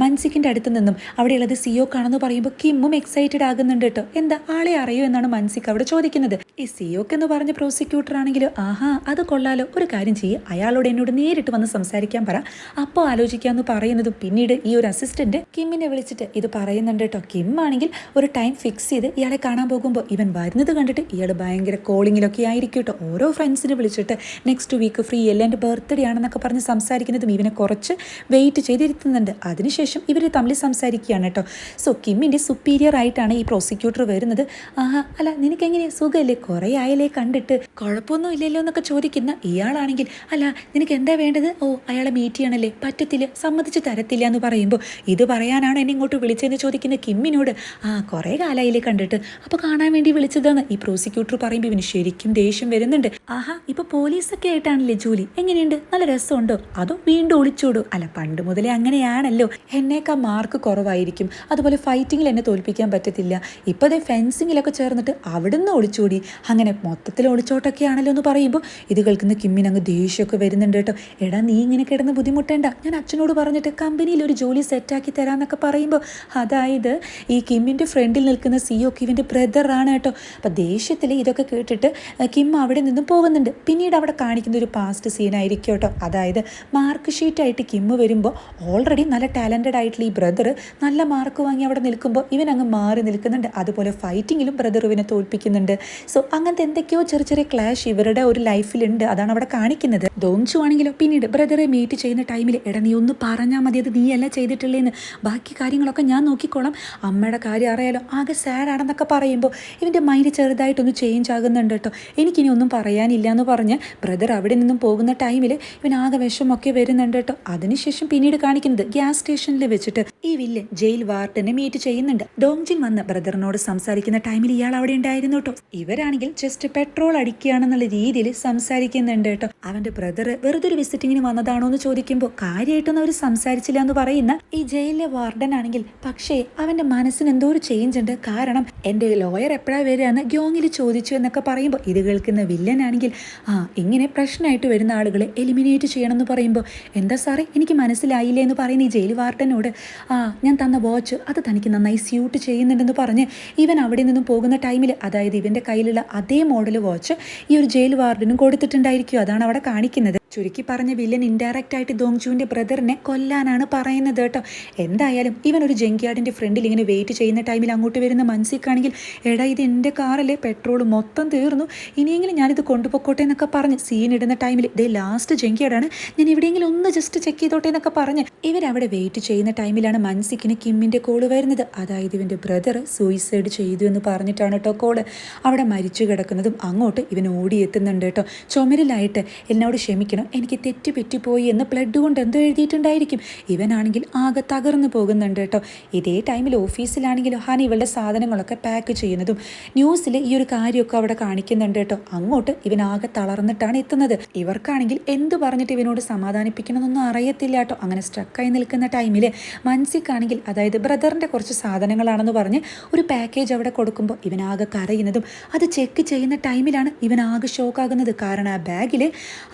Speaker 1: മൻസിക്കിന്റെ അടുത്ത് നിന്നും അവിടെയുള്ളത് സിയോക്കാണെന്ന് പറയുമ്പോൾ കിമ്മും എക്സൈറ്റഡ് ആകുന്നുണ്ട് കേട്ടോ. എന്താ ആളെ അറിയോ എന്നാണ് മൻസിക്ക് അവിടെ ചോദിക്കുന്നത്. ഈ സിയോക്ക് എന്ന് പറഞ്ഞ പ്രോസിക്യൂട്ടർ ആണെങ്കിലോ? ആഹാ അത് കൊള്ളാലോ. ഒരു കാര്യം ചെയ്യ്. അയാളോട് എന്നോട് നേരിട്ട് വന്ന് സംസാരിക്കാൻ പറ. അപ്പോൾ ആലോചിക്കാമെന്ന് പറയുന്നതും പിന്നീട് ഈ ഒരു അസിസ്റ്റന്റ് കിമ്മിനെ വിളിച്ചിട്ട് ഇത് പറയുന്നുണ്ട് കേട്ടോ. കിം ആണെങ്കിൽ ഒരു ടൈം ഫിക്സ് ചെയ്ത് ഇയാളെ കാണാൻ പോകുമ്പോൾ ഇവൻ വരുന്നത് കണ്ടിട്ട് ഇയാൾ ഭയങ്കര കോളിങ്ങിലൊക്കെ ആയിരിക്കും കേട്ടോ. ഓരോ ഫ്രണ്ട്സിനെ വിളിച്ചിട്ട് നെക്സ്റ്റ് വീക്ക് ഫ്രീ അല്ല? എന്റെ ബർത്ത്ഡേ ആണെന്നൊക്കെ പറഞ്ഞ് സംസാരിക്കുന്നതും ഇവനെ കുറച്ച് വെയിറ്റ് ചെയ്തിരുത്തുന്നുണ്ട്. അതിനുശേഷം ഇവർ തമ്മിൽ സംസാരിക്കുകയാണ് കേട്ടോ. സോ കിമ്മിന്റെ സുപ്പീരിയർ ആയിട്ടാണ് ഈ പ്രോസിക്യൂട്ടർ വരുന്നത്. ആഹാ അല്ല നിനക്ക് സുഖമല്ലേ കുറേ ആയാലേ കണ്ടിട്ട്. കുഴപ്പമൊന്നും ഇല്ലല്ലോ എന്നൊക്കെ ചോദിക്കുന്ന ഇയാളാണെങ്കിൽ അല്ല നിനക്ക് എന്താ വേണ്ടത്? ഓ അയാളെ മീറ്റ് ചെയ്യണല്ലേ? പറ്റത്തില്ല സമ്മതിച്ച് തരത്തില്ല എന്ന് പറയുമ്പോൾ ഇത് പറയാനാണ് എന്നെ ഇങ്ങോട്ട് വിളിച്ചതെന്ന് ചോദിക്കുന്ന കിമ്മിനോട് ആ കുറേ കാലായില്ലേ കണ്ടിട്ട്. അപ്പോൾ കാണാൻ വേണ്ടി വിളിച്ചതെന്ന് ഈ പ്രോസിക്യൂട്ടർ പറയുമ്പോൾ ഇവന് ശരിക്കും ദേഷ്യം വരുന്നുണ്ട്. ആഹാ ഇപ്പോൾ പോലീസൊക്കെ ആയിട്ടാണല്ലേ ജോലി? എങ്ങനെയുണ്ട്? നല്ല രസമുണ്ടോ? അതോ വീണ്ടും ഒളിച്ചോടോ. അല്ല പണ്ട് മുതലേ അങ്ങനെയാണല്ലോ. എന്നേക്കാ മാർക്ക് കുറവായിരിക്കും. അതുപോലെ ഫൈറ്റിങ്ങിൽ എന്നെ തോൽപ്പിക്കാൻ പറ്റത്തില്ല. ഇപ്പോൾ അതേ ഫെൻസിങ്ങിലൊക്കെ ചേർന്നിട്ട് അവിടുന്ന് ഒളിച്ചോടി. അങ്ങനെ മൊത്തത്തിൽ ഒളിച്ചോട്ടൊക്കെ ആണല്ലോ എന്ന് പറയുമ്പോൾ ഇത് കേൾക്കുന്ന കിമ്മിന് അങ്ങ് ദേഷ്യമൊക്കെ വരുന്നുണ്ട് കേട്ടോ. എടാ നീ ഇങ്ങനെ കിടന്ന് ബുദ്ധിമുട്ടേണ്ട. ഞാൻ അച്ഛനോട് പറഞ്ഞിട്ട് കമ്പനിയിൽ ഒരു ജോലി സെറ്റാക്കി തരാമെന്നൊക്കെ പറയുമ്പോൾ അതായത് ഈ കിമ്മിന്റെ ഫ്രണ്ടിൽ നിൽക്കുന്ന സിഒ കിവിന്റെ ബ്രദറാണ് കേട്ടോ. അപ്പോൾ ദേഷ്യത്തിൽ ഇതൊക്കെ കേട്ടിട്ട് കിം അവിടെ നിന്നും പോകുന്നുണ്ട്. പിന്നീട് പിന്നീട് അവിടെ കാണിക്കുന്ന ഒരു പാസ്റ്റ് സീനായിരിക്കും കേട്ടോ. അതായത് മാർക്ക് ഷീറ്റായിട്ട് കിമ്മ് വരുമ്പോൾ ഓൾറെഡി നല്ല ടാലന്റഡ് ആയിട്ടുള്ള ഈ ബ്രദർ നല്ല മാർക്ക് വാങ്ങി അവിടെ നിൽക്കുമ്പോൾ ഇവൻ അങ്ങ് മാറി നിൽക്കുന്നുണ്ട്. അതുപോലെ ഫൈറ്റിങ്ങിലും ബ്രദർ ഇവനെ തോൽപ്പിക്കുന്നുണ്ട്. സോ അങ്ങനത്തെ എന്തൊക്കെയോ ചെറിയ ചെറിയ ക്ലാഷ് ഇവരുടെ ഒരു ലൈഫിലുണ്ട് അതാണ് അവിടെ കാണിക്കുന്നത്. ദോംചു ആണെങ്കിലോ പിന്നീട് ബ്രദറെ മീറ്റ് ചെയ്യുന്ന ടൈമിൽ എടാ നീ ഒന്ന് പറഞ്ഞാൽ മതി അത് നീയല്ല ചെയ്തിട്ടുള്ളേന്ന്. ബാക്കി കാര്യങ്ങളൊക്കെ ഞാൻ നോക്കിക്കോളാം. അമ്മയുടെ കാര്യം അറിയാലോ ആകെ സാഡ് ആണെന്നൊക്കെ പറയുമ്പോൾ ഇവന്റെ മൈൻഡ് ചെറുതായിട്ടൊന്ന് ചേഞ്ച് ആകുന്നുണ്ട് കേട്ടോ. എനിക്കിനി ഒന്നും പറയാനില്ല എന്ന് പറഞ്ഞ് ബ്രദർ അവിടെ നിന്നും പോകുന്ന ടൈമിൽ ഇവൻ ആകെ വിഷമൊക്കെ വരുന്നുണ്ട് കേട്ടോ. അതിനുശേഷം പിന്നീട് കാണിക്കുന്നത് ഗ്യാസ് സ്റ്റേഷനിൽ വെച്ചിട്ട് ഈ വില്ലൻ ജയിൽ വാർഡനെ മീറ്റ് ചെയ്യുന്നുണ്ട്. ഡോങ്ജിൻ വന്ന് ബ്രദറിനോട് സംസാരിക്കുന്ന ടൈമിൽ ഇയാൾ അവിടെ ഉണ്ടായിരുന്നു കേട്ടോ. ഇവരാണെങ്കിൽ ജസ്റ്റ് പെട്രോൾ അടിക്കുകയാണെന്നുള്ള രീതിയിൽ സംസാരിക്കുന്നുണ്ട് കേട്ടോ. അവന്റെ ബ്രദർ വെറുതെ ഒരു വിസിറ്റിങ്ങിന് വന്നതാണോ എന്ന് ചോദിക്കുമ്പോൾ കാര്യമായിട്ടൊന്നും അവർ സംസാരിച്ചില്ല എന്ന് പറയുന്ന ഈ ജയിലിലെ വാർഡൻ ആണെങ്കിൽ പക്ഷേ അവന്റെ മനസ്സിന് എന്തോ ഒരു ചേഞ്ച് ഉണ്ട്. കാരണം എന്റെ ലോയർ എപ്പോഴാണ് വരികയെന്ന് ഗ്യോങ്ങിൽ ചോദിച്ചു എന്നൊക്കെ പറയുമ്പോൾ ഇത് കേൾക്കുന്ന വില്ലനാണെങ്കിൽ ആ ഇങ്ങനെ പ്രശ്നമായിട്ട് വരുന്ന ആളുകളെ എലിമിനേറ്റ് ചെയ്യണം എന്ന് പറയുമ്പോൾ എന്താ സാറേ എനിക്ക് മനസ്സിലായില്ലേ? എന്ന് പറയുന്ന ഈ ജയിൽ വാർഡനോട് ആ ഞാൻ തന്ന വാച്ച് അത് തനിക്ക് നന്നായി സ്യൂട്ട് ചെയ്യുന്നുണ്ടെന്ന് പറഞ്ഞ് ഇവൻ അവിടെ നിന്നും പോകുന്ന ടൈമിൽ അതായത് ഇവന്റെ കയ്യിലുള്ള അതേ മോഡൽ വാച്ച് ഈ ഒരു ജയിൽ വാർഡിനും കൊടുത്തിട്ടുണ്ടായിരിക്കും. അതാണ് അവിടെ കാണിക്കുന്നത്. ചുരുക്കി പറഞ്ഞ വില്ലൻ ഇൻഡയറക്റ്റ് ആയിട്ട് ദോങ്ചുവിന്റെ ബ്രദറിനെ കൊല്ലാനാണ് പറയുന്നത് കേട്ടോ. എന്തായാലും ഇവൻ ഒരു ജങ്കിയാർഡിന്റെ ഫ്രണ്ടിൽ ഇങ്ങനെ വെയിറ്റ് ചെയ്യുന്ന ടൈമിൽ അങ്ങോട്ട് വരുന്ന മനസ്സിക്കാണെങ്കിൽ എടാ ഇത് എന്റെ കാറല്ലേ പെട്രോൾ മൊത്തം തീർന്നു. ഇനിയെങ്കിലും ഞാനിത് കൊണ്ടുപോയിക്കോട്ടെ എന്നൊക്കെ പറഞ്ഞ് സീൻ ഇടുന്ന ടൈമിൽ ഇതേ ലാസ്റ്റ് ജങ്കിയാർഡാണ് ഞാൻ എവിടെയെങ്കിലും ഒന്ന് ജസ്റ്റ് ചെക്ക് ചെയ്തോട്ടെ എന്നൊക്കെ പറഞ്ഞ് ഇവരവിടെ വെയിറ്റ് ചെയ്യുന്ന ടൈമിലാണ് മൻസിക്കിന് കിമ്മിന്റെ കോൾ വരുന്നത്. അതായത് ഇവന്റെ ബ്രദർ സൂയിസൈഡ് ചെയ്തു എന്ന് പറഞ്ഞിട്ടാണ് കേട്ടോ കോൾ അവിടെ മരിച്ചു കിടക്കുന്നതും അങ്ങോട്ട് ഇവൻ ഓടിയെത്തുന്നുണ്ട് കേട്ടോ. ചുമരിലായിട്ട് എന്നോട് ക്ഷമിക്കണം. എനിക്ക് തെറ്റ് പറ്റിപ്പോയി എന്ന് ബ്ലഡ് കൊണ്ട് എന്തോ എഴുതിയിട്ടുണ്ടായിരിക്കും. ഇവനാണെങ്കിൽ ആകെ തകർന്നു പോകുന്നുണ്ട് കേട്ടോ. ഇതേ ടൈമിൽ ഓഫീസിലാണെങ്കിലും ഹാൻ ഇവളുടെ സാധനങ്ങളൊക്കെ പാക്ക് ചെയ്യുന്നതും ന്യൂസിൽ ഈ ഒരു കാര്യമൊക്കെ അവിടെ കാണിക്കുന്നുണ്ട് കേട്ടോ. അങ്ങോട്ട് ഇവൻ ആകെ തളർന്നിട്ടാണ് എത്തുന്നത്. ഇവർക്കാണെങ്കിൽ എന്ത് പറഞ്ഞിട്ട് ഇവനോട് സമാധാനിപ്പിക്കണമെന്നൊന്നും അറിയത്തില്ല കേട്ടോ. അങ്ങനെ സ്ട്രക്കായി നിൽക്കുന്ന ടൈമിൽ മൻസിക്കാണെങ്കിൽ അതായത് ബ്രദറിന്റെ കുറച്ച് സാധനങ്ങളാണെന്ന് പറഞ്ഞ് ഒരു പാക്കേജ് അവിടെ കൊടുക്കുമ്പോൾ ഇവനാകെ കരയുന്നതും അത് ചെക്ക് ചെയ്യുന്ന ടൈമിലാണ് ഇവൻ ആകെ ഷോക്കാകുന്നത് കാരണം ആ ബാഗിൽ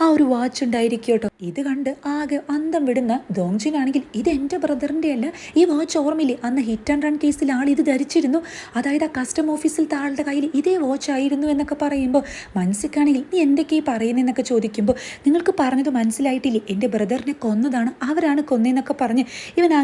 Speaker 1: ആ ഒരു വാച്ച് ഉണ്ടായിരിക്കും കേട്ടോ. ഇത് കണ്ട് ആകെ അന്തം വിടുന്ന ദോങ്ജിനാണെങ്കിൽ ഇത് എന്റെ ബ്രദറിന്റെ അല്ല. ഈ വാച്ച് ഓർമ്മയില്ലേ? അന്ന് ഹിറ്റ് ആൻഡ് റൺ കേസിൽ ആൾ ഇത് ധരിച്ചിരുന്നു. അതായത് ആ കസ്റ്റം ഓഫീസിൽ താളുടെ കയ്യിൽ ഇതേ വാച്ച് ആയിരുന്നു എന്നൊക്കെ പറയുമ്പോൾ മനസ്സിക്കാണെങ്കിൽ നീ എന്തൊക്കെയാ പറയുന്നതെന്നൊക്കെ ചോദിക്കുമ്പോൾ നിങ്ങൾക്ക് പറഞ്ഞത് മനസ്സിലായിട്ടില്ലേ? എന്റെ ബ്രദറിനെ കൊന്നതാണ് അവരാണ് കൊന്നതെന്നൊക്കെ പറഞ്ഞ്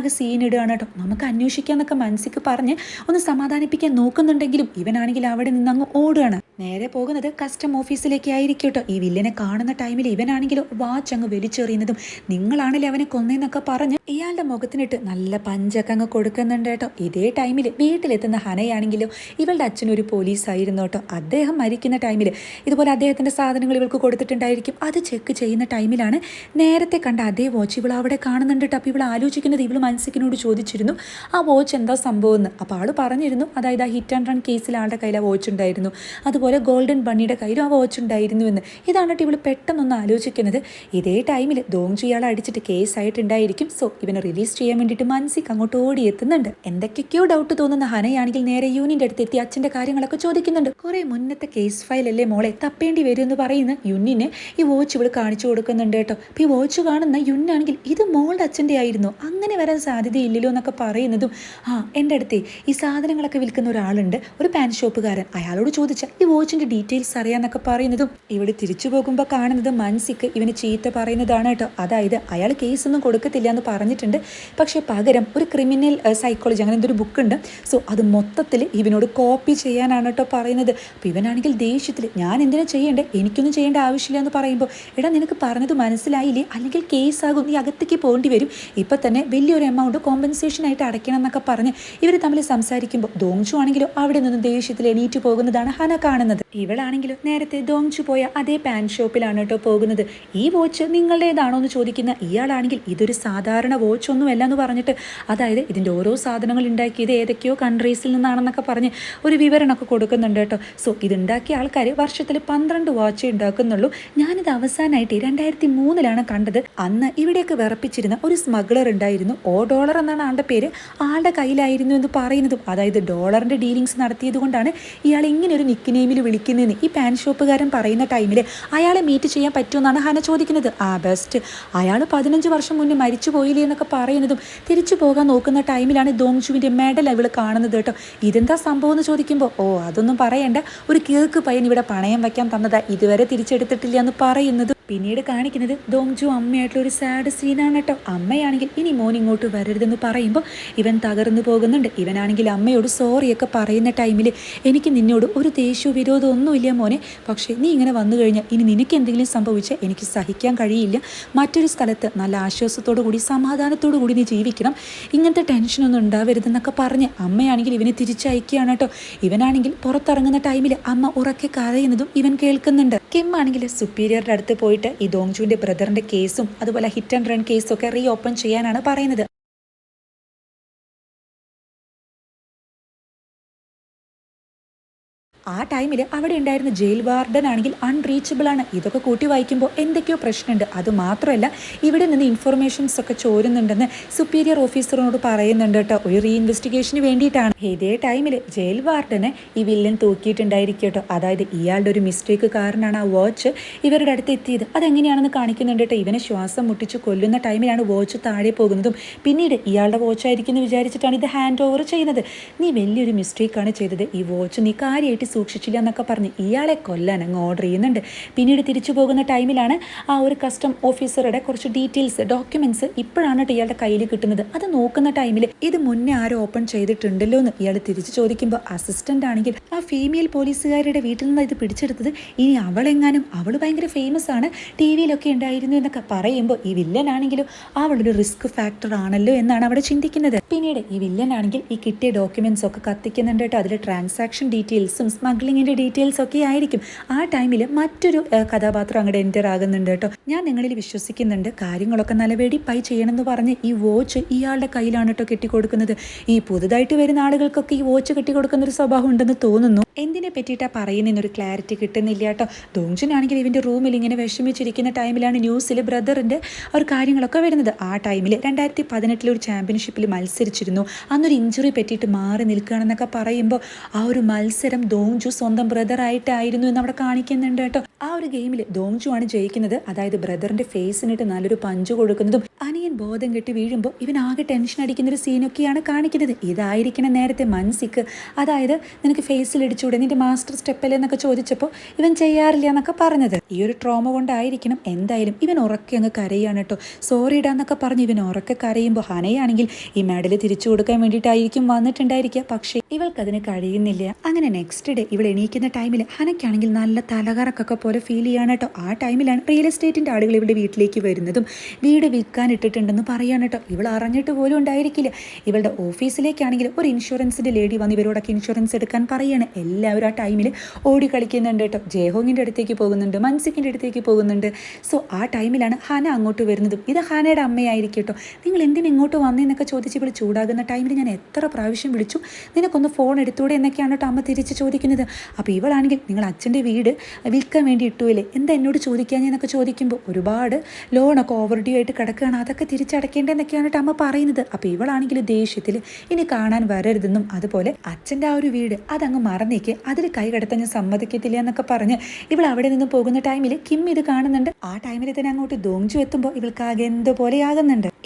Speaker 1: സീൻ ഇടുകയാണ് കേട്ടോ. നമുക്ക് അന്വേഷിക്കാമെന്നൊക്കെ മനസ്സിക്ക് പറഞ്ഞ് ഒന്ന് സമാധാനിപ്പിക്കാൻ നോക്കുന്നുണ്ടെങ്കിലും ഇവനാണെങ്കിൽ അവിടെ നിന്ന് അങ്ങ് ഓടുകയാണ്. നേരെ പോകുന്നത് കസ്റ്റം ഓഫീസിലേക്ക് ആയിരിക്കും കേട്ടോ. ഈ വില്ലനെ കാണുന്ന ടൈമിൽ ഇവനാണെങ്കിലും വാച്ച് അങ്ങ് വലിച്ചെറിയുന്നതും നിങ്ങളാണല്ലേ അവനെ കൊന്നേന്നൊക്കെ പറഞ്ഞ് ഇയാളുടെ മുഖത്തിനിട്ട് നല്ല പഞ്ചൊക്കെ അങ്ങ് കൊടുക്കുന്നുണ്ട് കേട്ടോ. ഇതേ ടൈമിൽ വീട്ടിലെത്തുന്ന ഹനയാണെങ്കിലും ഇവളുടെ അച്ഛനൊരു പോലീസായിരുന്നു കേട്ടോ. അദ്ദേഹം മരിക്കുന്ന ടൈമിൽ ഇതുപോലെ അദ്ദേഹത്തിന്റെ സാധനങ്ങൾ ഇവൾക്ക് കൊടുത്തിട്ടുണ്ടായിരിക്കും. അത് ചെക്ക് ചെയ്യുന്ന ടൈമിലാണ് നേരത്തെ കണ്ട അതേ വാച്ച് ഇവൾ അവിടെ കാണുന്നുണ്ട് കേട്ടോ. അപ്പോൾ ഇവൾ ആലോചിക്കുന്നത് ഇവൾ മനസ്സിനോട് ചോദിച്ചിരുന്നു ആ വാച്ച് എന്താ സംഭവം എന്ന് അപ്പോൾ ആൾ പറഞ്ഞിരുന്നു അതായത് ആ ഹിറ്റ് ആൻഡ് റൺ കേസിൽ ആളുടെ കയ്യിൽ ആ വാച്ച് ഉണ്ടായിരുന്നു. അതുപോലെ ഗോൾഡൻ ബണ്ണിയുടെ കയ്യിലും ആ വാച്ച് ഉണ്ടായിരുന്നു എന്ന് ഇതാണ് കേട്ടോ ഇവൾ പെട്ടെന്നൊന്ന് ആലോചിക്കുന്നത്. ഇതേ ടൈമിൽ ദോങ്ജി ഇയാളെ അടിച്ചിട്ട് കേസായിട്ടുണ്ടായിരിക്കും. സോ ഇവനെ റിലീസ് ചെയ്യാൻ വേണ്ടിയിട്ട് മാനസിക് അങ്ങോട്ട് ഓടി എത്തുന്നുണ്ട് എന്തൊക്കെയൊക്കെയോ ഡൗട്ട് തോന്നുന്ന ഹനയാണെങ്കിൽ നേരെ യൂണിന്റെ അടുത്ത് എത്തി അച്ഛന്റെ കാര്യങ്ങളൊക്കെ ചോദിക്കുന്നുണ്ട്. കുറേ മുന്നത്തെ കേസ് ഫയലല്ലേ മോളെ? തപ്പേണ്ടി വരും എന്ന് പറയുന്ന യുന്നിന് ഈ വാച്ച് ഇവിടെ കാണിച്ചു കൊടുക്കുന്നുണ്ട് കേട്ടോ. അപ്പോൾ ഈ വാച്ച് കാണുന്ന യുന്നാണെങ്കിൽ ഇത് മോളുടെ അച്ഛന്റെ ആയിരുന്നു. അങ്ങനെ വരാൻ സാധ്യതയില്ലല്ലോ എന്നൊക്കെ പറയുന്നതും ആ എന്റെ അടുത്തേ ഈ സാധനങ്ങളൊക്കെ വിൽക്കുന്ന ഒരാളുണ്ട് ഒരു പാൻ ഷോപ്പുകാരൻ അയാളോട് ചോദിച്ചാൽ ഈ വാച്ചിന്റെ ഡീറ്റെയിൽസ് അറിയാന്നൊക്കെ പറയുന്നതും ഇവിടെ തിരിച്ചു പോകുമ്പോൾ കാണുന്നത് മൻസിക്ക് ഇവന് ചീത്ത പറയുന്നതാണ് കേട്ടോ. അതായത് അയാൾ കേസൊന്നും കൊടുക്കത്തില്ല എന്ന് പറഞ്ഞിട്ടുണ്ട്. പക്ഷേ പകരം ഒരു ക്രിമിനൽ സൈക്കോളജി അങ്ങനെ എന്തൊരു ബുക്ക് ഉണ്ട്. സോ അത് മൊത്തത്തിൽ ഇവനോട് കോപ്പി ചെയ്യാനാണ് കേട്ടോ പറയുന്നത്. അപ്പോൾ ഇവനാണെങ്കിൽ ദേഷ്യത്തിൽ ഞാൻ എന്തിനാ ചെയ്യേണ്ടേ? എനിക്കൊന്നും ചെയ്യേണ്ട ആവശ്യമില്ല എന്ന് പറയുമ്പോൾ എടാ നിനക്ക് പറഞ്ഞത് മനസ്സിലായില്ലേ? അല്ലെങ്കിൽ കേസാകും നീ അകത്തേക്ക് പോകേണ്ടി വരും. ഇപ്പം തന്നെ വലിയൊരു എമൗണ്ട് കോമ്പൻസേഷൻ ആയിട്ട് അടയ്ക്കണം എന്നൊക്കെ പറഞ്ഞ് ഇവർ തമ്മിൽ സംസാരിക്കുമ്പോൾ ദോങ്ചു ആണെങ്കിലും അവിടെ നിന്നും ദേഷ്യത്തിൽ എണീറ്റ് പോകുന്നതാണ് ഹന കാണുന്നത്. ഇവളാണെങ്കിലും നേരത്തെ ദോങ്ചു പോയ അതേ പാൻ ഷോപ്പിലാണ് കേട്ടോ പോകുന്നത്. ഈ വാച്ച് നിങ്ങളുടേതാണോ എന്ന് ചോദിക്കുന്ന ഇയാളാണെങ്കിൽ ഇതൊരു സാധാരണ വാച്ച് ഒന്നുമല്ല എന്ന് പറഞ്ഞിട്ട് അതായത് ഇതിന്റെ ഓരോ സാധനങ്ങൾ ഉണ്ടാക്കിയത് ഏതൊക്കെയോ കൺട്രീസിൽ നിന്നാണെന്നൊക്കെ പറഞ്ഞ് ഒരു വിവരണമൊക്കെ കൊടുക്കുന്നുണ്ട് കേട്ടോ. സോ ഇതുണ്ടാക്കിയ ആൾക്കാർ വർഷത്തിൽ പന്ത്രണ്ട് വാച്ച് ഉണ്ടാക്കുന്നുള്ളൂ. ഞാനിത് അവസാനമായിട്ട് രണ്ടായിരത്തി മൂന്നിലാണ് കണ്ടത്. അന്ന് ഇവിടെയൊക്കെ വിറപ്പിച്ചിരുന്ന ഒരു സ്മഗ്ലർ ഉണ്ടായിരുന്നു. ഓ ഡോളർ എന്നാണ് ആളുടെ പേര്. ആളുടെ കയ്യിലായിരുന്നു എന്ന് പറയുന്നതും അതായത് ഡോളറിന്റെ ഡീലിങ്സ് നടത്തിയത് കൊണ്ടാണ് ഇയാൾ ഇങ്ങനെ ഒരു നിക്ക് നെയിമിൽ വിളിക്കുന്നതെന്ന് ഈ പാൻ ഷോപ്പുകാരൻ പറയുന്ന ടൈമിൽ അയാളെ മീറ്റ് ചെയ്യാൻ പറ്റുമെന്നാണ് ഹന ചോദിക്കുന്നത്? ആ ബെസ്റ്റ്. അയാൾ പതിനഞ്ച് വർഷം മുന്നേ മരിച്ചു പോയില്ലേ എന്നൊക്കെ പറയുന്നതും തിരിച്ചു പോകാൻ നോക്കുന്ന ടൈമിലാണ് ദോങ്ജുവിന്റെ മെഡൽ അവൾ കാണുന്നത് കേട്ടോ. ഇതെന്താ സംഭവം എന്ന് ചോദിക്കുമ്പോൾ ഓ അതൊന്നും പറയണ്ട. ഒരു കേക്ക് പയ്യൻ ഇവിടെ പണയം വയ്ക്കാൻ തന്നതാ. ഇതുവരെ തിരിച്ചെടുത്തിട്ടില്ല എന്ന് പറയുന്നത് പിന്നീട് കാണിക്കുന്നത് ദോങ്ജു അമ്മയായിട്ടുള്ള ഒരു സാഡ് സീനാണ് കേട്ടോ. അമ്മയാണെങ്കിൽ ഇനി മോൻ ഇങ്ങോട്ട് വരരുതെന്ന് പറയുമ്പോൾ ഇവൻ തകർന്നു പോകുന്നുണ്ട്. ഇവനാണെങ്കിൽ അമ്മയോട് സോറിയൊക്കെ പറയുന്ന ടൈമിൽ എനിക്ക് നിന്നോട് ഒരു ദേഷ്യ വിരോധം ഒന്നുമില്ല മോനെ. പക്ഷേ നീ ഇങ്ങനെ വന്നു കഴിഞ്ഞാൽ ഇനി നിനക്ക് എന്തെങ്കിലും സംഭവിച്ചാൽ എനിക്ക് സഹിക്കാൻ കഴിയില്ല. മറ്റൊരു സ്ഥലത്ത് നല്ല ആശ്വാസത്തോടു കൂടി സമാധാനത്തോടു കൂടി നീ ജീവിക്കണം. ഇങ്ങനത്തെ ടെൻഷനൊന്നും ഉണ്ടാവരുതെന്നൊക്കെ പറഞ്ഞ് അമ്മയാണെങ്കിൽ ഇവനെ തിരിച്ചയക്കുകയാണ് കേട്ടോ. ഇവനാണെങ്കിൽ പുറത്തിറങ്ങുന്ന ടൈമിൽ അമ്മ ഉറക്കെ കരയുന്നതും ഇവൻ കേൾക്കുന്നുണ്ട്. കിം ആണെങ്കിൽ സുപ്പീരിയറുടെ അടുത്ത് പോയിട്ട് ഈ ദോങ്ജുവിന്റെ ബ്രദറിന്റെ കേസും അതുപോലെ ഹിറ്റ് ആൻഡ് റൺ കേസും ഒക്കെ റീ ഓപ്പൺ ചെയ്യാനാണ് പറയുന്നത്. ആ ടൈമിൽ അവിടെ ഉണ്ടായിരുന്ന ജയിൽ വാർഡൻ ആണെങ്കിൽ അൺറീച്ചബിൾ ആണ്. ഇതൊക്കെ കൂട്ടി വായിക്കുമ്പോൾ എന്തൊക്കെയോ പ്രശ്നമുണ്ട് അത് മാത്രമല്ല ഇവിടെ നിന്ന് ഇൻഫർമേഷൻസ് ഒക്കെ ചോരുന്നുണ്ടെന്ന് സുപ്പീരിയർ ഓഫീസറിനോട് പറയുന്നുണ്ട് കേട്ടോ. ഒരു റീ ഇൻവെസ്റ്റിഗേഷന് വേണ്ടിയിട്ടാണ്. ഇതേ ടൈമിൽ ജയിൽ വാർഡനെ ഈ വില്ലൻ തൂക്കിയിട്ടുണ്ടായിരിക്കും കേട്ടോ. അതായത് ഇയാളുടെ ഒരു മിസ്റ്റേക്ക് കാരണമാണ് ആ വാച്ച് ഇവരുടെ അടുത്ത് എത്തിയത്. അതെങ്ങനെയാണെന്ന് കാണിക്കുന്നുണ്ട് കേട്ടോ. ഇവനെ ശ്വാസം മുട്ടിച്ച് കൊല്ലുന്ന ടൈമിലാണ് വാച്ച് താഴെ പോകുന്നതും. പിന്നീട് ഇയാളുടെ വാച്ച് ആയിരിക്കും എന്ന് വിചാരിച്ചിട്ടാണ് ഇത് ഹാൻഡ് ഓവർ ചെയ്യുന്നത്. നീ വലിയൊരു മിസ്റ്റേക്കാണ് ചെയ്തത്. ഈ വാച്ച് നീ കാര്യമായിട്ട് സൂക്ഷിച്ചില്ല എന്നൊക്കെ പറഞ്ഞ് ഇയാളെ കൊല്ലാൻ അങ്ങ് ഓർഡർ ചെയ്യുന്നുണ്ട്. പിന്നീട് തിരിച്ചു പോകുന്ന ടൈമിലാണ് ആ ഒരു കസ്റ്റം ഓഫീസറുടെ കുറച്ച് ഡീറ്റെയിൽസ് ഡോക്യുമെന്റ്സ് ഇപ്പോഴാണ് ഇയാളുടെ കയ്യിൽ കിട്ടുന്നത്. അത് നോക്കുന്ന ടൈമിൽ ഇത് മുന്നേ ആരും ഓപ്പൺ ചെയ്തിട്ടുണ്ടല്ലോ എന്ന് ഇയാൾ തിരിച്ചു ചോദിക്കുമ്പോൾ അസിസ്റ്റന്റ് ആണെങ്കിൽ ആ ഫീമെയിൽ പോലീസുകാരുടെ വീട്ടിൽ നിന്ന് ഇത് പിടിച്ചെടുത്തത്. ഇനി അവളെങ്ങാനും അവൾ ഭയങ്കര ഫേമസ് ആണ്. ടി വിയിലൊക്കെ ഉണ്ടായിരുന്നു എന്നൊക്കെ പറയുമ്പോൾ ഈ വില്ലനാണെങ്കിലും അവളൊരു റിസ്ക് ഫാക്ടർ ആണല്ലോ എന്നാണ് അവിടെ ചിന്തിക്കുന്നത്. പിന്നീട് ഈ വില്ലനാണെങ്കിൽ ഈ കിട്ടിയ ഡോക്യുമെന്റ്സ് ഒക്കെ കത്തിക്കുന്നുണ്ട് കേട്ടോ. ട്രാൻസാക്ഷൻ ഡീറ്റെയിൽസും സ്മഗ്ലിങ്ങിന്റെ ഡീറ്റെയിൽസ് ഒക്കെ ആയിരിക്കും. ആ ടൈമിൽ മറ്റൊരു കഥാപാത്രം അങ്ങോട്ട് എന്റർ ആകുന്നുണ്ട് കേട്ടോ. ഞാൻ നിങ്ങളിൽ വിശ്വസിക്കുന്നുണ്ട് കാര്യങ്ങളൊക്കെ നിലവേടി പൈ ചെയ്യണമെന്ന് പറഞ്ഞ് ഈ വാച്ച് ഇയാളുടെ കയ്യിലാണ് കേട്ടോ കെട്ടിക്കൊടുക്കുന്നത്. ഈ പുതുതായിട്ട് വരുന്ന ആളുകൾക്കൊക്കെ ഈ വാച്ച് കെട്ടിക്കൊടുക്കുന്ന ഒരു സ്വഭാവം ഉണ്ടെന്ന് തോന്നുന്നു. എന്തിനെ പറ്റിയിട്ടാ ഒരു ക്ലാരിറ്റി കിട്ടുന്നില്ല കേട്ടോ. ദോങ്ജനാണെങ്കിൽ ഇവന്റെ റൂമിൽ ഇങ്ങനെ വിഷമിച്ചിരിക്കുന്ന ടൈമിലാണ് ന്യൂസിൽ ബ്രദറിന്റെ ഒരു കാര്യങ്ങളൊക്കെ വരുന്നത്. ആ ടൈമിൽ രണ്ടായിരത്തി പതിനെട്ടിലെ ഒരു ചാമ്പ്യൻഷിപ്പിൽ മത്സരിച്ചിരുന്നു. അന്നൊരു ഇഞ്ചുറി പറ്റിയിട്ട് മാറി നിൽക്കുകയാണെന്നൊക്കെ പറയുമ്പോൾ ആ ഒരു മത്സരം ദോങ്ജു സ്വന്തം ബ്രദറായിട്ടായിരുന്നു എന്ന് അവിടെ കാണിക്കുന്നുണ്ട് കേട്ടോ. ആ ഒരു ഗെയിമിൽ ദോങ്ജു ആണ് ജയിക്കുന്നത്. അതായത് ബ്രദറിന്റെ ഫേസിനിട്ട് നല്ലൊരു പഞ്ച് കൊടുക്കുന്നതും അനിയൻ ബോധം കെട്ടി വീഴുമ്പോൾ ഇവൻ ആകെ ടെൻഷൻ അടിക്കുന്ന ഒരു സീനൊക്കെയാണ് കാണിക്കുന്നത്. ഇതായിരിക്കണം നേരത്തെ മൻസിക്ക്. അതായത് നിനക്ക് ഫേസിൽ ഇടിച്ചുകൂടെ നിന്റെ മാസ്റ്റർ സ്റ്റെപ്പല്ലേ എന്നൊക്കെ ചോദിച്ചപ്പോൾ ഇവൻ ചെയ്യാറില്ല എന്നൊക്കെ പറഞ്ഞത്. ഈ ഒരു ട്രോമ കൊണ്ടായിരിക്കണം എന്തായാലും ഇവൻ ഉറക്കെ അങ്ങ് കരയാണ് കേട്ടോ. സോറി ഇടാന്നൊക്കെ പറഞ്ഞ് ഇവൻ ഉറക്കെ കരയുമ്പോൾ ഹനയാണെങ്കിൽ ഈ മെഡൽ തിരിച്ചു കൊടുക്കാൻ വേണ്ടിയിട്ടായിരിക്കും വന്നിട്ടുണ്ടായിരിക്കുക. പക്ഷേ ഇവൾക്കതിന് കഴിയുന്നില്ല. അങ്ങനെ നെക്സ്റ്റ് ഇവൾ എണീക്കുന്ന ടൈമിൽ ഹനയ്ക്കാണെങ്കിൽ നല്ല തലകറക്കൊക്കെ പോലെ ഫീൽ ചെയ്യാണ് കേട്ടോ ആ ടൈമിലാണ് റിയൽ എസ്റ്റേറ്റിന്റെ ആളുകൾ ഇവിടെ വീട്ടിലേക്ക് വരുന്നതും വീട് വിൽക്കാൻ ഇട്ടിട്ടുണ്ടെന്ന് പറയാണ് കേട്ടോ ഇവൾ അറിഞ്ഞിട്ട് പോലും ഉണ്ടായിരിക്കില്ല. ഇവളുടെ ഓഫീസിലേക്കാണെങ്കിൽ ഒരു ഇൻഷുറൻസിന്റെ ലേഡി വന്ന് ഇവരോടൊക്കെ ഇൻഷുറൻസ് എടുക്കാൻ പറയാണ്. എല്ലാവരും ആ ടൈമിൽ ഓടി കളിക്കുന്നുണ്ട് കേട്ടോ ജയഹോങ്ങിന്റെ അടുത്തേക്ക് പോകുന്നുണ്ട് മൻസിക്കിന്റെ അടുത്തേക്ക് പോകുന്നുണ്ട്. സോ ആ ടൈമിലാണ് ഹന അങ്ങോട്ട് വരുന്നതും. ഇത് ഹനയുടെ അമ്മയായിരിക്കും കേട്ടോ നിങ്ങൾ എന്തിനു ഇങ്ങോട്ട് വന്നതെന്നൊക്കെ ചോദിച്ച് ഇവൾ ചൂടാകുന്ന ടൈമിൽ ഞാൻ എത്ര പ്രാവശ്യം വിളിച്ചു? നിനക്കൊന്ന് ഫോൺ എടുത്തൂടെ? എന്നൊക്കെയാണ് കേട്ടോ അമ്മ തിരിച്ച് ചോദിക്കുന്നത്. അപ്പോൾ ഇവളാണെങ്കിൽ നിങ്ങൾ അച്ഛന്റെ വീട് വിൽക്കാൻ വേണ്ടി ഇട്ടുമില്ലേ എന്താ എന്നോട് ചോദിക്കാഞ്ഞെന്നൊക്കെ ചോദിക്കുമ്പോൾ ഒരുപാട് ലോണൊക്കെ ഓവർ ഡ്യൂ ആയിട്ട് കിടക്കുകയാണ്. അതൊക്കെ തിരിച്ചടയ്ക്കേണ്ടതെന്നൊക്കെയാണ് കേട്ടോ അമ്മ പറയുന്നത്. അപ്പോൾ ഇവളാണെങ്കിൽ ദേഷ്യത്തിൽ ഇനി കാണാൻ വരരുതെന്നും അതുപോലെ അച്ഛന്റെ ആ ഒരു വീട് അതങ്ങ് മറന്നേക്ക് അതിൽ കൈ കടത്താൻ ഞാൻ സമ്മതിക്കത്തില്ല എന്നൊക്കെ പറഞ്ഞ് ഇവൾ അവിടെ നിന്ന് പോകുന്ന ടൈമിൽ കിം ഇത് കാണുന്നുണ്ട്. ആ ടൈമിൽ തന്നെ അങ്ങോട്ട് ദോങ്ജു എത്തുമ്പോൾ ഇവൾക്ക് ആകെ എന്തോ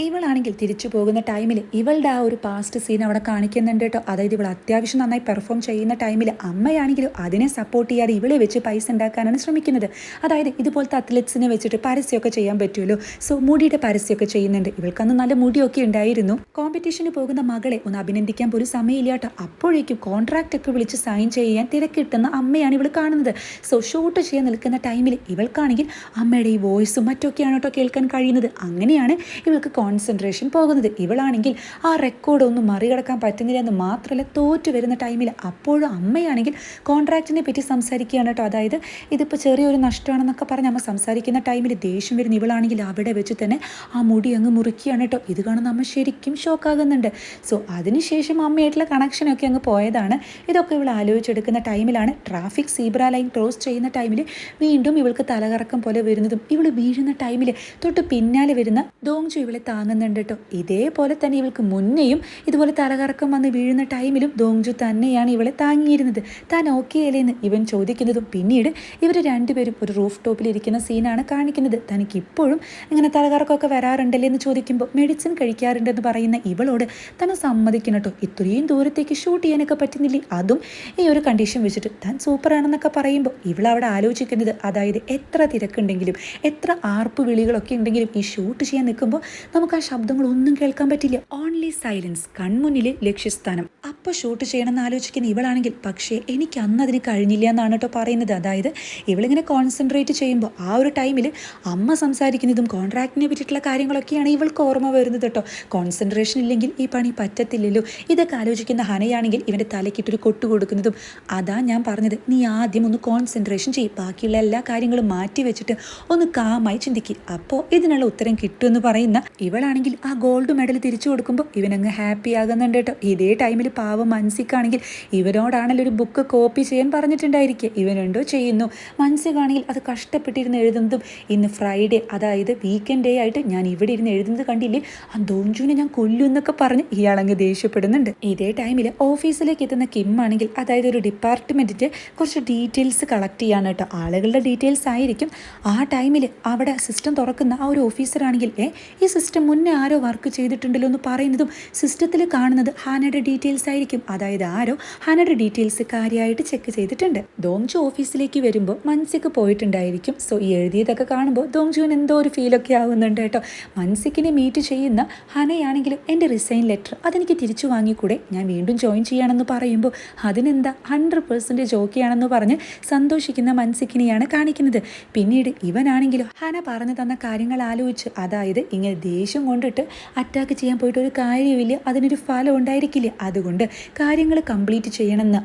Speaker 1: ഇവളാണെങ്കിൽ തിരിച്ചു പോകുന്ന ടൈമിൽ ഇവളുടെ ആ ഒരു പാസ്റ്റ് സീൻ അവിടെ കാണിക്കുന്നുണ്ട് കേട്ടോ അതായത് ഇവൾ അത്യാവശ്യം നന്നായി പെർഫോം ചെയ്യുന്ന ടൈമിൽ അമ്മയാണെങ്കിലും അതിനെ സപ്പോർട്ട് ചെയ്യാതെ ഇവളെ വെച്ച് പൈസ ഉണ്ടാക്കാനാണ് ശ്രമിക്കുന്നത്. അതായത് ഇതുപോലത്തെ അത്ലറ്റ്സിനെ വെച്ചിട്ട് പരസ്യമൊക്കെ ചെയ്യാൻ പറ്റുമല്ലോ. സോ മുടിയുടെ പരസ്യമൊക്കെ ചെയ്യുന്നുണ്ട്. ഇവൾക്കന്ന് നല്ല മുടിയൊക്കെ ഉണ്ടായിരുന്നു. കോമ്പറ്റീഷന് പോകുന്ന മകളെ ഒന്ന് അഭിനന്ദിക്കാൻ പോലും സമയമില്ല കേട്ടോ. അപ്പോഴേക്കും കോൺട്രാക്റ്റ് ഒക്കെ വിളിച്ച് സൈൻ ചെയ്യാൻ തിരക്കിട്ടുന്ന അമ്മയാണ് ഇവൾ കാണുന്നത്. സോ ഷൂട്ട് ചെയ്യാൻ നിൽക്കുന്ന ടൈമിൽ ഇവൾക്കാണെങ്കിൽ അമ്മയുടെ ഈ വോയിസും മറ്റൊക്കെയാണ് കേട്ടോ കേൾക്കാൻ കഴിയുന്നത്. അങ്ങനെയാണ് ഇവൾക്ക് കോൺസെൻട്രേഷൻ പോകുന്നത്. ഇവളാണെങ്കിൽ ആ റെക്കോർഡ് ഒന്നും മറികടക്കാൻ പറ്റുന്നില്ല എന്ന് മാത്രമല്ല തോറ്റു വരുന്ന ടൈമിൽ അപ്പോഴും അമ്മയാണെങ്കിൽ കോൺട്രാക്റ്റിനെ പറ്റി സംസാരിക്കുകയാണ് കേട്ടോ. അതായത് ഇതിപ്പോൾ ചെറിയൊരു നഷ്ടമാണെന്നൊക്കെ പറഞ്ഞ് അമ്മ സംസാരിക്കുന്ന ടൈമിൽ ദേഷ്യം വരുന്ന ഇവളാണെങ്കിൽ അവിടെ വെച്ച് തന്നെ ആ മുടി അങ്ങ് മുറിക്കുകയാണ് കേട്ടോ. ഇത് കാണുന്ന അമ്മ ശരിക്കും ഷോക്കാകുന്നുണ്ട്. സോ അതിനുശേഷം അമ്മയായിട്ടുള്ള കണക്ഷനൊക്കെ അങ്ങ് പോയതാണ്. ഇതൊക്കെ ഇവൾ ആലോചിച്ചെടുക്കുന്ന ടൈമിലാണ്. ട്രാഫിക് സീബ്ര ലൈൻ ക്രോസ് ചെയ്യുന്ന ടൈമിൽ വീണ്ടും ഇവൾക്ക് തലകറക്കം പോലെ വരുന്നതും ഇവൾ വീഴുന്ന ടൈമിൽ തൊട്ട് പിന്നാലെ വരുന്ന ദോങ്ജു ഇവളെ താങ്ങുന്നുണ്ട് കേട്ടോ. ഇതേപോലെ തന്നെ ഇവൾക്ക് മുന്നേയും ഇതുപോലെ തലകറക്കം വന്ന് വീഴുന്ന ടൈമിലും ദോങ്ജു തന്നെയാണ് ഇവളെ താങ്ങിയിരുന്നത്. താൻ ഓക്കെ അല്ലേന്ന് ഇവൻ ചോദിക്കുന്നതും പിന്നീട് ഇവർ രണ്ടുപേരും ഒരു റൂഫ് ടോപ്പിലിരിക്കുന്ന സീനാണ് കാണിക്കുന്നത്. തനിക്ക് ഇപ്പോഴും ഇങ്ങനെ തലകറക്കമൊക്കെ വരാറുണ്ടല്ലേ എന്ന് ചോദിക്കുമ്പോൾ മെഡിസിൻ കഴിക്കാറുണ്ടെന്ന് പറയുന്ന ഇവളോട് തന്നെ സമ്മതിക്കണം കേട്ടോ ഇത്രയും ദൂരത്തേക്ക് ഷൂട്ട് ചെയ്യാനൊക്കെ പറ്റുന്നില്ലേ? അതും ഈ ഒരു കണ്ടീഷൻ വെച്ചിട്ട് താൻ സൂപ്പറാണെന്നൊക്കെ പറയുമ്പോൾ ഇവളവിടെ ആലോചിക്കുന്നത് അതായത് എത്ര തിരക്കുണ്ടെങ്കിലും എത്ര ആർപ്പ് വിളികളൊക്കെ ഉണ്ടെങ്കിലും ഈ ഷൂട്ട് ചെയ്യാൻ നിൽക്കുമ്പോൾ നമുക്ക് ആ ശബ്ദങ്ങളൊന്നും കേൾക്കാൻ പറ്റില്ല. ഓൺലി സൈലൻസ് കൺമുന്നിലെ ലക്ഷ്യസ്ഥാനം. അപ്പോൾ ഷൂട്ട് ചെയ്യണമെന്ന് ആലോചിക്കുന്ന ഇവളാണെങ്കിൽ പക്ഷേ എനിക്ക് അന്ന് അതിന് കഴിഞ്ഞില്ല എന്നാണ് കേട്ടോ പറയുന്നത്. അതായത് ഇവളിങ്ങനെ കോൺസെൻട്രേറ്റ് ചെയ്യുമ്പോൾ ആ ഒരു ടൈമിൽ അമ്മ സംസാരിക്കുന്നതും കോൺട്രാക്റ്റിനെ പറ്റിയിട്ടുള്ള കാര്യങ്ങളൊക്കെയാണ് ഇവൾക്ക് ഓർമ്മ വരുന്നത് കേട്ടോ. കോൺസെൻട്രേഷൻ ഇല്ലെങ്കിൽ ഈ പണി പറ്റത്തില്ലല്ലോ. ഇതൊക്കെ ആലോചിക്കുന്ന ഹനയാണെങ്കിൽ ഇവന്റെ തലക്കിട്ടൊരു കൊട്ടു കൊടുക്കുന്നതും അതാ ഞാൻ പറഞ്ഞത്. നീ ആദ്യം ഒന്ന് കോൺസെൻട്രേഷൻ ചെയ്യും. ബാക്കിയുള്ള എല്ലാ കാര്യങ്ങളും മാറ്റി വെച്ചിട്ട് ഒന്ന് കാമായി ചിന്തിക്കുക അപ്പോൾ ഇതിനുള്ള ഉത്തരം കിട്ടുമെന്ന് പറയുന്ന ഇവളാണെങ്കിൽ ആ ഗോൾഡ് മെഡൽ തിരിച്ചു കൊടുക്കുമ്പോൾ ഇവനങ്ങ് ഹാപ്പി ആകുന്നുണ്ട് കേട്ടോ. ഇതേ ടൈമിൽ പാവം മനസ്സിക്കാണെങ്കിൽ ഇവനോടാണല്ലോ ഒരു ബുക്ക് കോപ്പി ചെയ്യാൻ പറഞ്ഞിട്ടുണ്ടായിരിക്കുക ഇവനുണ്ടോ ചെയ്യുന്നു. മനസ്സിലാണെങ്കിൽ അത് കഷ്ടപ്പെട്ടിരുന്ന് എഴുതുന്നതും ഇന്ന് ഫ്രൈഡേ അതായത് വീക്കെൻഡ് ഡേ ആയിട്ട് ഞാൻ ഇവിടെ ഇരുന്ന് എഴുതുന്നത് കണ്ടില്ലേ? ആ ദോഞ്ചുവിനെ ഞാൻ കൊല്ലും എന്നൊക്കെ പറഞ്ഞ് ഇയാളങ്ങ് ദേഷ്യപ്പെടുന്നുണ്ട്. ഇതേ ടൈമിൽ ഓഫീസിലേക്ക് എത്തുന്ന കിം ആണെങ്കിൽ അതായത് ഒരു ഡിപ്പാർട്ട്മെന്റിന്റെ കുറച്ച് ഡീറ്റെയിൽസ് കളക്ട് ചെയ്യാണ് കേട്ടോ. ആളുകളുടെ ഡീറ്റെയിൽസ് ആയിരിക്കും. ആ ടൈമിൽ അവിടെ സിസ്റ്റം തുറക്കുന്ന ആ ഒരു ഓഫീസറാണെങ്കിൽ ഏ ഈ സിസ്റ്റം മുന്നേ ആരോ വർക്ക് ചെയ്തിട്ടുണ്ടല്ലോ എന്ന് പറയുന്നതും സിസ്റ്റത്തിൽ കാണുന്നത് ഹാനയുടെ ഡീറ്റെയിൽസ് ആയിരിക്കും. അതായത് ആരോ ഹാനയുടെ ഡീറ്റെയിൽസ് കാര്യമായിട്ട് ചെക്ക് ചെയ്തിട്ടുണ്ട്. ദോങ്ജു ഓഫീസിലേക്ക് വരുമ്പോൾ മൻസിക്ക് പോയിട്ടുണ്ടായിരിക്കും. സോ ഈ എഴുതിയതൊക്കെ കാണുമ്പോൾ ദോങ്ജുവിന് എന്തോ ഒരു ഫീലൊക്കെ ആവുന്നുണ്ട് കേട്ടോ. മൻസിക്കിനെ മീറ്റ് ചെയ്യുന്ന ഹനയാണെങ്കിലും എന്റെ റിസൈൻ ലെറ്റർ അതെനിക്ക് തിരിച്ചു വാങ്ങിക്കൂടെ? ഞാൻ വീണ്ടും ജോയിൻ ചെയ്യണമെന്ന് പറയുമ്പോൾ അതിനെന്താ ഹൺഡ്രഡ് പെർസെന്റേജ് ഓക്കെയാണെന്ന് പറഞ്ഞ് സന്തോഷിക്കുന്ന മൻസിക്കിനെയാണ് കാണിക്കുന്നത്. പിന്നീട് ഇവനാണെങ്കിലും ഹന പറഞ്ഞു തന്ന കാര്യങ്ങൾ ആലോചിച്ച് അതായത് ഇങ്ങനെ ദേഷ്യം കൊണ്ടിട്ട് അറ്റാക്ക് ചെയ്യാൻ പോയിട്ട് ഒരു കാര്യമില്ല അതിനൊരു ഫലം ഉണ്ടായിരിക്കില്ല. അതുകൊണ്ട് കാര്യങ്ങൾ കംപ്ലീറ്റ് ചെയ്യണമെന്ന്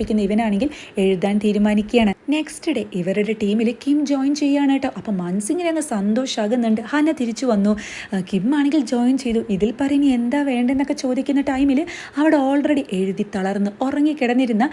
Speaker 1: മനസ്സിലുറപ്പിക്കുന്ന ഇവനാണെങ്കിൽ എഴുതാൻ തീരുമാനിക്കുകയാണ്. നെക്സ്റ്റ് ഡേ ഇവരുടെ ടീമിൽ കിം ജോയിൻ ചെയ്യുകയാണ് കേട്ടോ. അപ്പം മൻസിങ്ങിന് അങ്ങ് സന്തോഷമാകുന്നുണ്ട് ഹന തിരിച്ചു വന്നു. കിം ആണെങ്കിൽ ജോയിൻ ചെയ്തു. ഇതിൽ പറഞ്ഞ് എന്താ വേണ്ടെന്നൊക്കെ ചോദിക്കുന്ന ടൈമിൽ അവിടെ ഓൾറെഡി എഴുതി തളർന്ന് ഉറങ്ങി കിടന്നിരുന്ന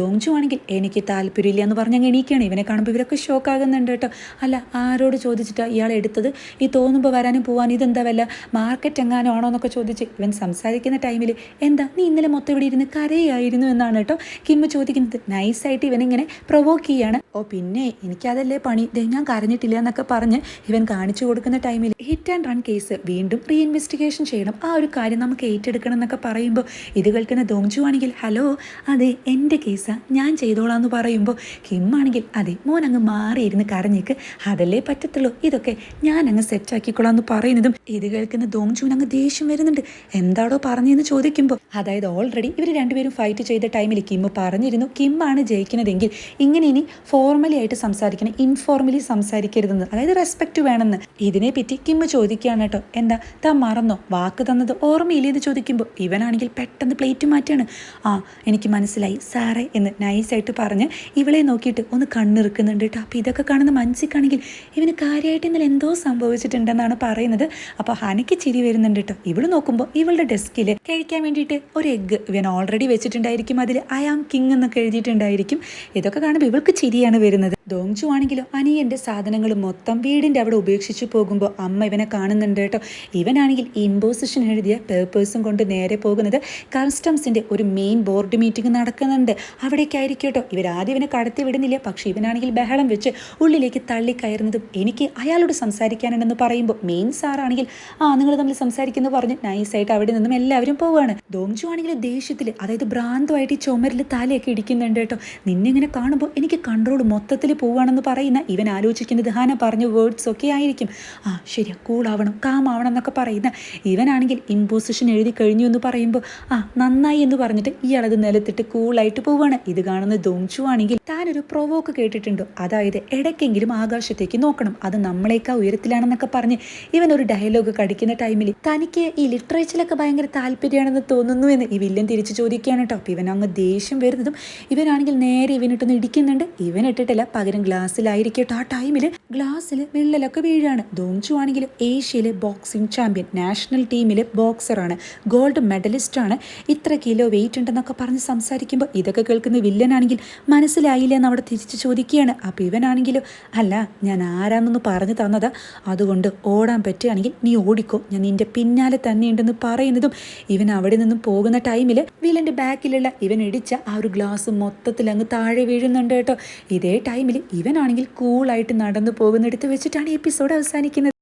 Speaker 1: ദോങ്ജു ആണെങ്കിൽ എനിക്ക് താല്പര്യമില്ല എന്ന് പറഞ്ഞങ്ങ് എണീക്കുകയാണ്. ഇവനെ കാണുമ്പോൾ ഇവരൊക്കെ ഷോക്ക് ആകുന്നുണ്ട് കേട്ടോ. അല്ല ആരോട് ചോദിച്ചിട്ടാണ് ഇയാൾ എടുത്തത്? ഈ തോന്നുമ്പോൾ വരാനും പോകാനും ഇതെന്താ വല്ല മാർക്കറ്റ് എങ്ങാനും ആണോ എന്നൊക്കെ ചോദിച്ച് ഇവൻ സംസാരിക്കുന്ന ടൈമിൽ എന്താ നീ ഇന്നലെ മൊത്തം ഇവിടെ ഇരുന്ന് കരയായിരുന്നു എന്നാണ് കേട്ടോ കിമ്മ് ചോദിക്കുന്നത് നൈസായിട്ട് ഇവനിങ്ങനെ പ്രൊവോക്ക് ചെയ്യാണ്. ഓ പിന്നെ എനിക്കതല്ലേ പണി? ഞാൻ കരഞ്ഞിട്ടില്ല എന്നൊക്കെ പറഞ്ഞ് ഇവൻ കാണിച്ചു കൊടുക്കുന്ന ടൈമിൽ ഹിറ്റ് ആൻഡ് റൺ കേസ് വീണ്ടും റീ ഇൻവെസ്റ്റിഗേഷൻ ചെയ്യണം. ആ ഒരു കാര്യം നമുക്ക് ഏറ്റെടുക്കണം എന്നൊക്കെ പറയുമ്പോൾ ഇത് കേൾക്കുന്ന ദോങ്ജു ആണെങ്കിൽ ഹലോ അതെ എന്റെ കേസാ ഞാൻ ചെയ്തോളാം എന്ന് പറയുമ്പോൾ കിം ആണെങ്കിൽ അതെ മോൻ അങ്ങ് മാറിയിരുന്ന് കരഞ്ഞേക്ക്. അതല്ലേ പറ്റത്തുള്ളൂ. ഇതൊക്കെ ഞാൻ അങ്ങ് സെറ്റാക്കിക്കോളാം എന്ന് പറയുന്നതും ഇത് കേൾക്കുന്ന ദോങ്ജുവിന് അങ്ങ് ദേഷ്യം വരുന്നുണ്ട്. എന്താടോ പറഞ്ഞതെന്ന് ചോദിക്കുമ്പോൾ അതായത് ഓൾറെഡി ഇവർ രണ്ടുപേരും ഫൈറ്റ് ചെയ്ത ടൈമിൽ കിം പറഞ്ഞിരുന്നു കിമ്മാണ് ജയിക്കുന്നതെങ്കിൽ ഇങ്ങനെ ഇനി ഫോർമലി ആയിട്ട് സംസാരിക്കണം ഇൻഫോർമലി സംസാരിക്കരുതെന്ന് അതായത് റെസ്പെക്റ്റ് വേണമെന്ന്. ഇതിനെ പറ്റി കിം ചോദിക്കുകയാണ് കേട്ടോ. എന്താ താൻ മറന്നോ? വാക്ക് തന്നത് ഓർമ്മയില്ലേ എന്ന് ചോദിക്കുമ്പോൾ ഇവനാണെങ്കിൽ പെട്ടെന്ന് പ്ലേറ്റ് മാറ്റിയാണ് ആ എനിക്ക് മനസ്സിലായി. സാറേ എന്ന് നൈസായിട്ട് പറഞ്ഞ് ഇവളെ നോക്കിയിട്ട് ഒന്ന് കണ്ണിറുക്കുന്നുണ്ട് കേട്ടോ. അപ്പോൾ ഇതൊക്കെ കാണുന്ന മനസ്സിക്കാണെങ്കിൽ ഇവന് കാര്യമായിട്ട് ഇന്നലെ എന്തോ സംഭവിച്ചിട്ടുണ്ടെന്നാണ് പറയുന്നത്. അപ്പോൾ ഹനയ്ക്ക് ചിരി വരുന്നുണ്ട് കേട്ടോ. ഇവൾ നോക്കുമ്പോൾ ഇവളുടെ ഡെസ്കിൽ കഴിക്കാൻ വേണ്ടിയിട്ട് ഒരു എഗ്ഗ് ഇവൻ ഓൾറെഡി വെച്ചിട്ടുണ്ടായിരിക്കും. അതിൽ ഐ ആം കിങ് എന്നൊക്കെ എഴുതിയിട്ടുണ്ടായിരിക്കും. ഇതൊക്കെ കാണുമ്പോൾ ഇവൾക്ക് ചിരിയാണ് വരുന്നത്. ദോങ്ചു ആണെങ്കിലോ അനിയന്റെ സാധനങ്ങൾ മൊത്തം വീടിന്റെ അവിടെ ഉപേക്ഷിച്ച് പോകുമ്പോൾ അമ്മ ഇവനെ കാണുന്നുണ്ട് കേട്ടോ. ഇവനാണെങ്കിൽ ഇമ്പോസിഷൻ എഴുതിയ പേപ്പേഴ്സും കൊണ്ട് നേരെ പോകുന്നത് കസ്റ്റംസിന്റെ ഒരു മെയിൻ ബോർഡ് മീറ്റിംഗ് നടക്കുന്നുണ്ട്. അവിടേക്കായിരിക്കും കേട്ടോ. ഇവരാദ്യം ഇവനെ കടത്തി വിടുന്നില്ല. പക്ഷേ ഇവനാണെങ്കിൽ ബഹളം വെച്ച് ഉള്ളിലേക്ക് തള്ളി കയറുന്നതും എനിക്ക് അയാളോട് സംസാരിക്കാനുണ്ടെന്ന് പറയുമ്പോൾ മെയിൻ സാറാണെങ്കിൽ ആ നിങ്ങൾ തമ്മിൽ സംസാരിക്കുന്നു പറഞ്ഞ് നൈസായിട്ട് അവിടെ നിന്നും എല്ലാവരും പോവുകയാണ് ദോങ്ചു ആണെങ്കിൽ ദേഷ്യത്തിൽ അതായത് ഭ്രാന്തമായിട്ട് ഈ ചുമരിൽ തലയൊക്കെ ഇടിക്കുന്നുണ്ട് കേട്ടോ. നിന്നെ ഇങ്ങനെ കാണുമ്പോൾ എനിക്ക് കൺട്രോൾ മൊത്തത്തിൽ പോവുകയാണെന്ന് പറയുന്ന ഇവൻ ആലോചിക്കുന്നത് ഹാന പറഞ്ഞ വേർഡ്സ് ഒക്കെ ആയിരിക്കും. ആ ശരിയാ കൂളാവണം കാമാവണം എന്നൊക്കെ പറയുന്ന ഇവനാണെങ്കിൽ ഇമ്പോസിഷൻ എഴുതി കഴിഞ്ഞു എന്ന് പറയുമ്പോൾ ആ നന്നായി എന്ന് പറഞ്ഞിട്ട് ഇയാളത് നിലത്തിട്ട് കൂളായിട്ട് പോവുകയാണ് ഇത് കാണുന്ന ദോങ്ചു ആണെങ്കിൽ താനൊരു പ്രൊവോക്ക് കേട്ടിട്ടുണ്ടോ? അതായത് ഇടയ്ക്കെങ്കിലും ആകാശത്തേക്ക് നോക്കണം. അത് നമ്മളേക്കാ ഉയരത്തിലാണെന്നൊക്കെ പറഞ്ഞ് ഇവൻ ഒരു ഡയലോഗ് കടിക്കുന്ന ടൈമിൽ തനിക്ക് ഈ ലിറ്ററേച്ചറിലൊക്കെ ഭയങ്കര താല്പര്യമാണെന്ന് തോന്നുന്നു എന്ന് ഈ വില്ലൻ തിരിച്ചു ചോദിക്കുകയാണ് കേട്ടോ. അപ്പം ഇവൻ അങ്ങ് ദേഷ്യം വരുന്നതും ഇവനാണെങ്കിൽ നേരെ ഇവനിട്ടൊന്ന് ഇടിക്കുന്നുണ്ട്. ഇവൻ ഇട്ടിട്ടില്ല. പകരം ഗ്ലാസ്സിലായിരിക്കട്ടെ. ആ ടൈമിൽ ഗ്ലാസ്സിൽ വിള്ളലൊക്കെ വീഴാണ്. ദോംചു ആണെങ്കിൽ ഏഷ്യയിലെ ബോക്സിംഗ് ചാമ്പ്യൻ നാഷണൽ ടീമിലെ ബോക്സറാണ് ഗോൾഡ് മെഡലിസ്റ്റ് ആണ്. ഇത്ര കിലോ വെയിറ്റ് ഉണ്ടെന്നൊക്കെ പറഞ്ഞ് സംസാരിക്കുമ്പോൾ ഇതൊക്കെ കേൾക്കുന്ന വില്ലനാണെങ്കിൽ മനസ്സിലായില്ല എന്ന് അവിടെ തിരിച്ച് ചോദിക്കുകയാണ്. അപ്പോൾ ഇവനാണെങ്കിലും? അല്ല ഞാൻ ആരാന്നൊന്ന് പറഞ്ഞു തന്നതാ. അതുകൊണ്ട് ഓടാൻ പറ്റുകയാണെങ്കിൽ നീ ഓടിക്കോ. ഞാൻ നിന്റെ പിന്നാലെ തന്നെ ഉണ്ടെന്ന് പറയുന്നതും ഇവൻ അവിടെ നിന്നും പോകുന്ന ടൈമിൽ വില്ലന്റെ ബാക്കിലുള്ള ഇവൻ ഇടിച്ച ആ ഒരു ഗ്ലാസ് മൊത്തത്തിൽ അങ്ങ് താഴെ വീഴുന്നുണ്ട് കേട്ടോ. ഇതേ ടൈമിൽ ഇവനാണെങ്കിൽ കൂളായിട്ട് നടന്നു പോകുന്നിടത്ത് വെച്ചിട്ടാണ് എപ്പിസോഡ് അവസാനിക്കുന്നത്.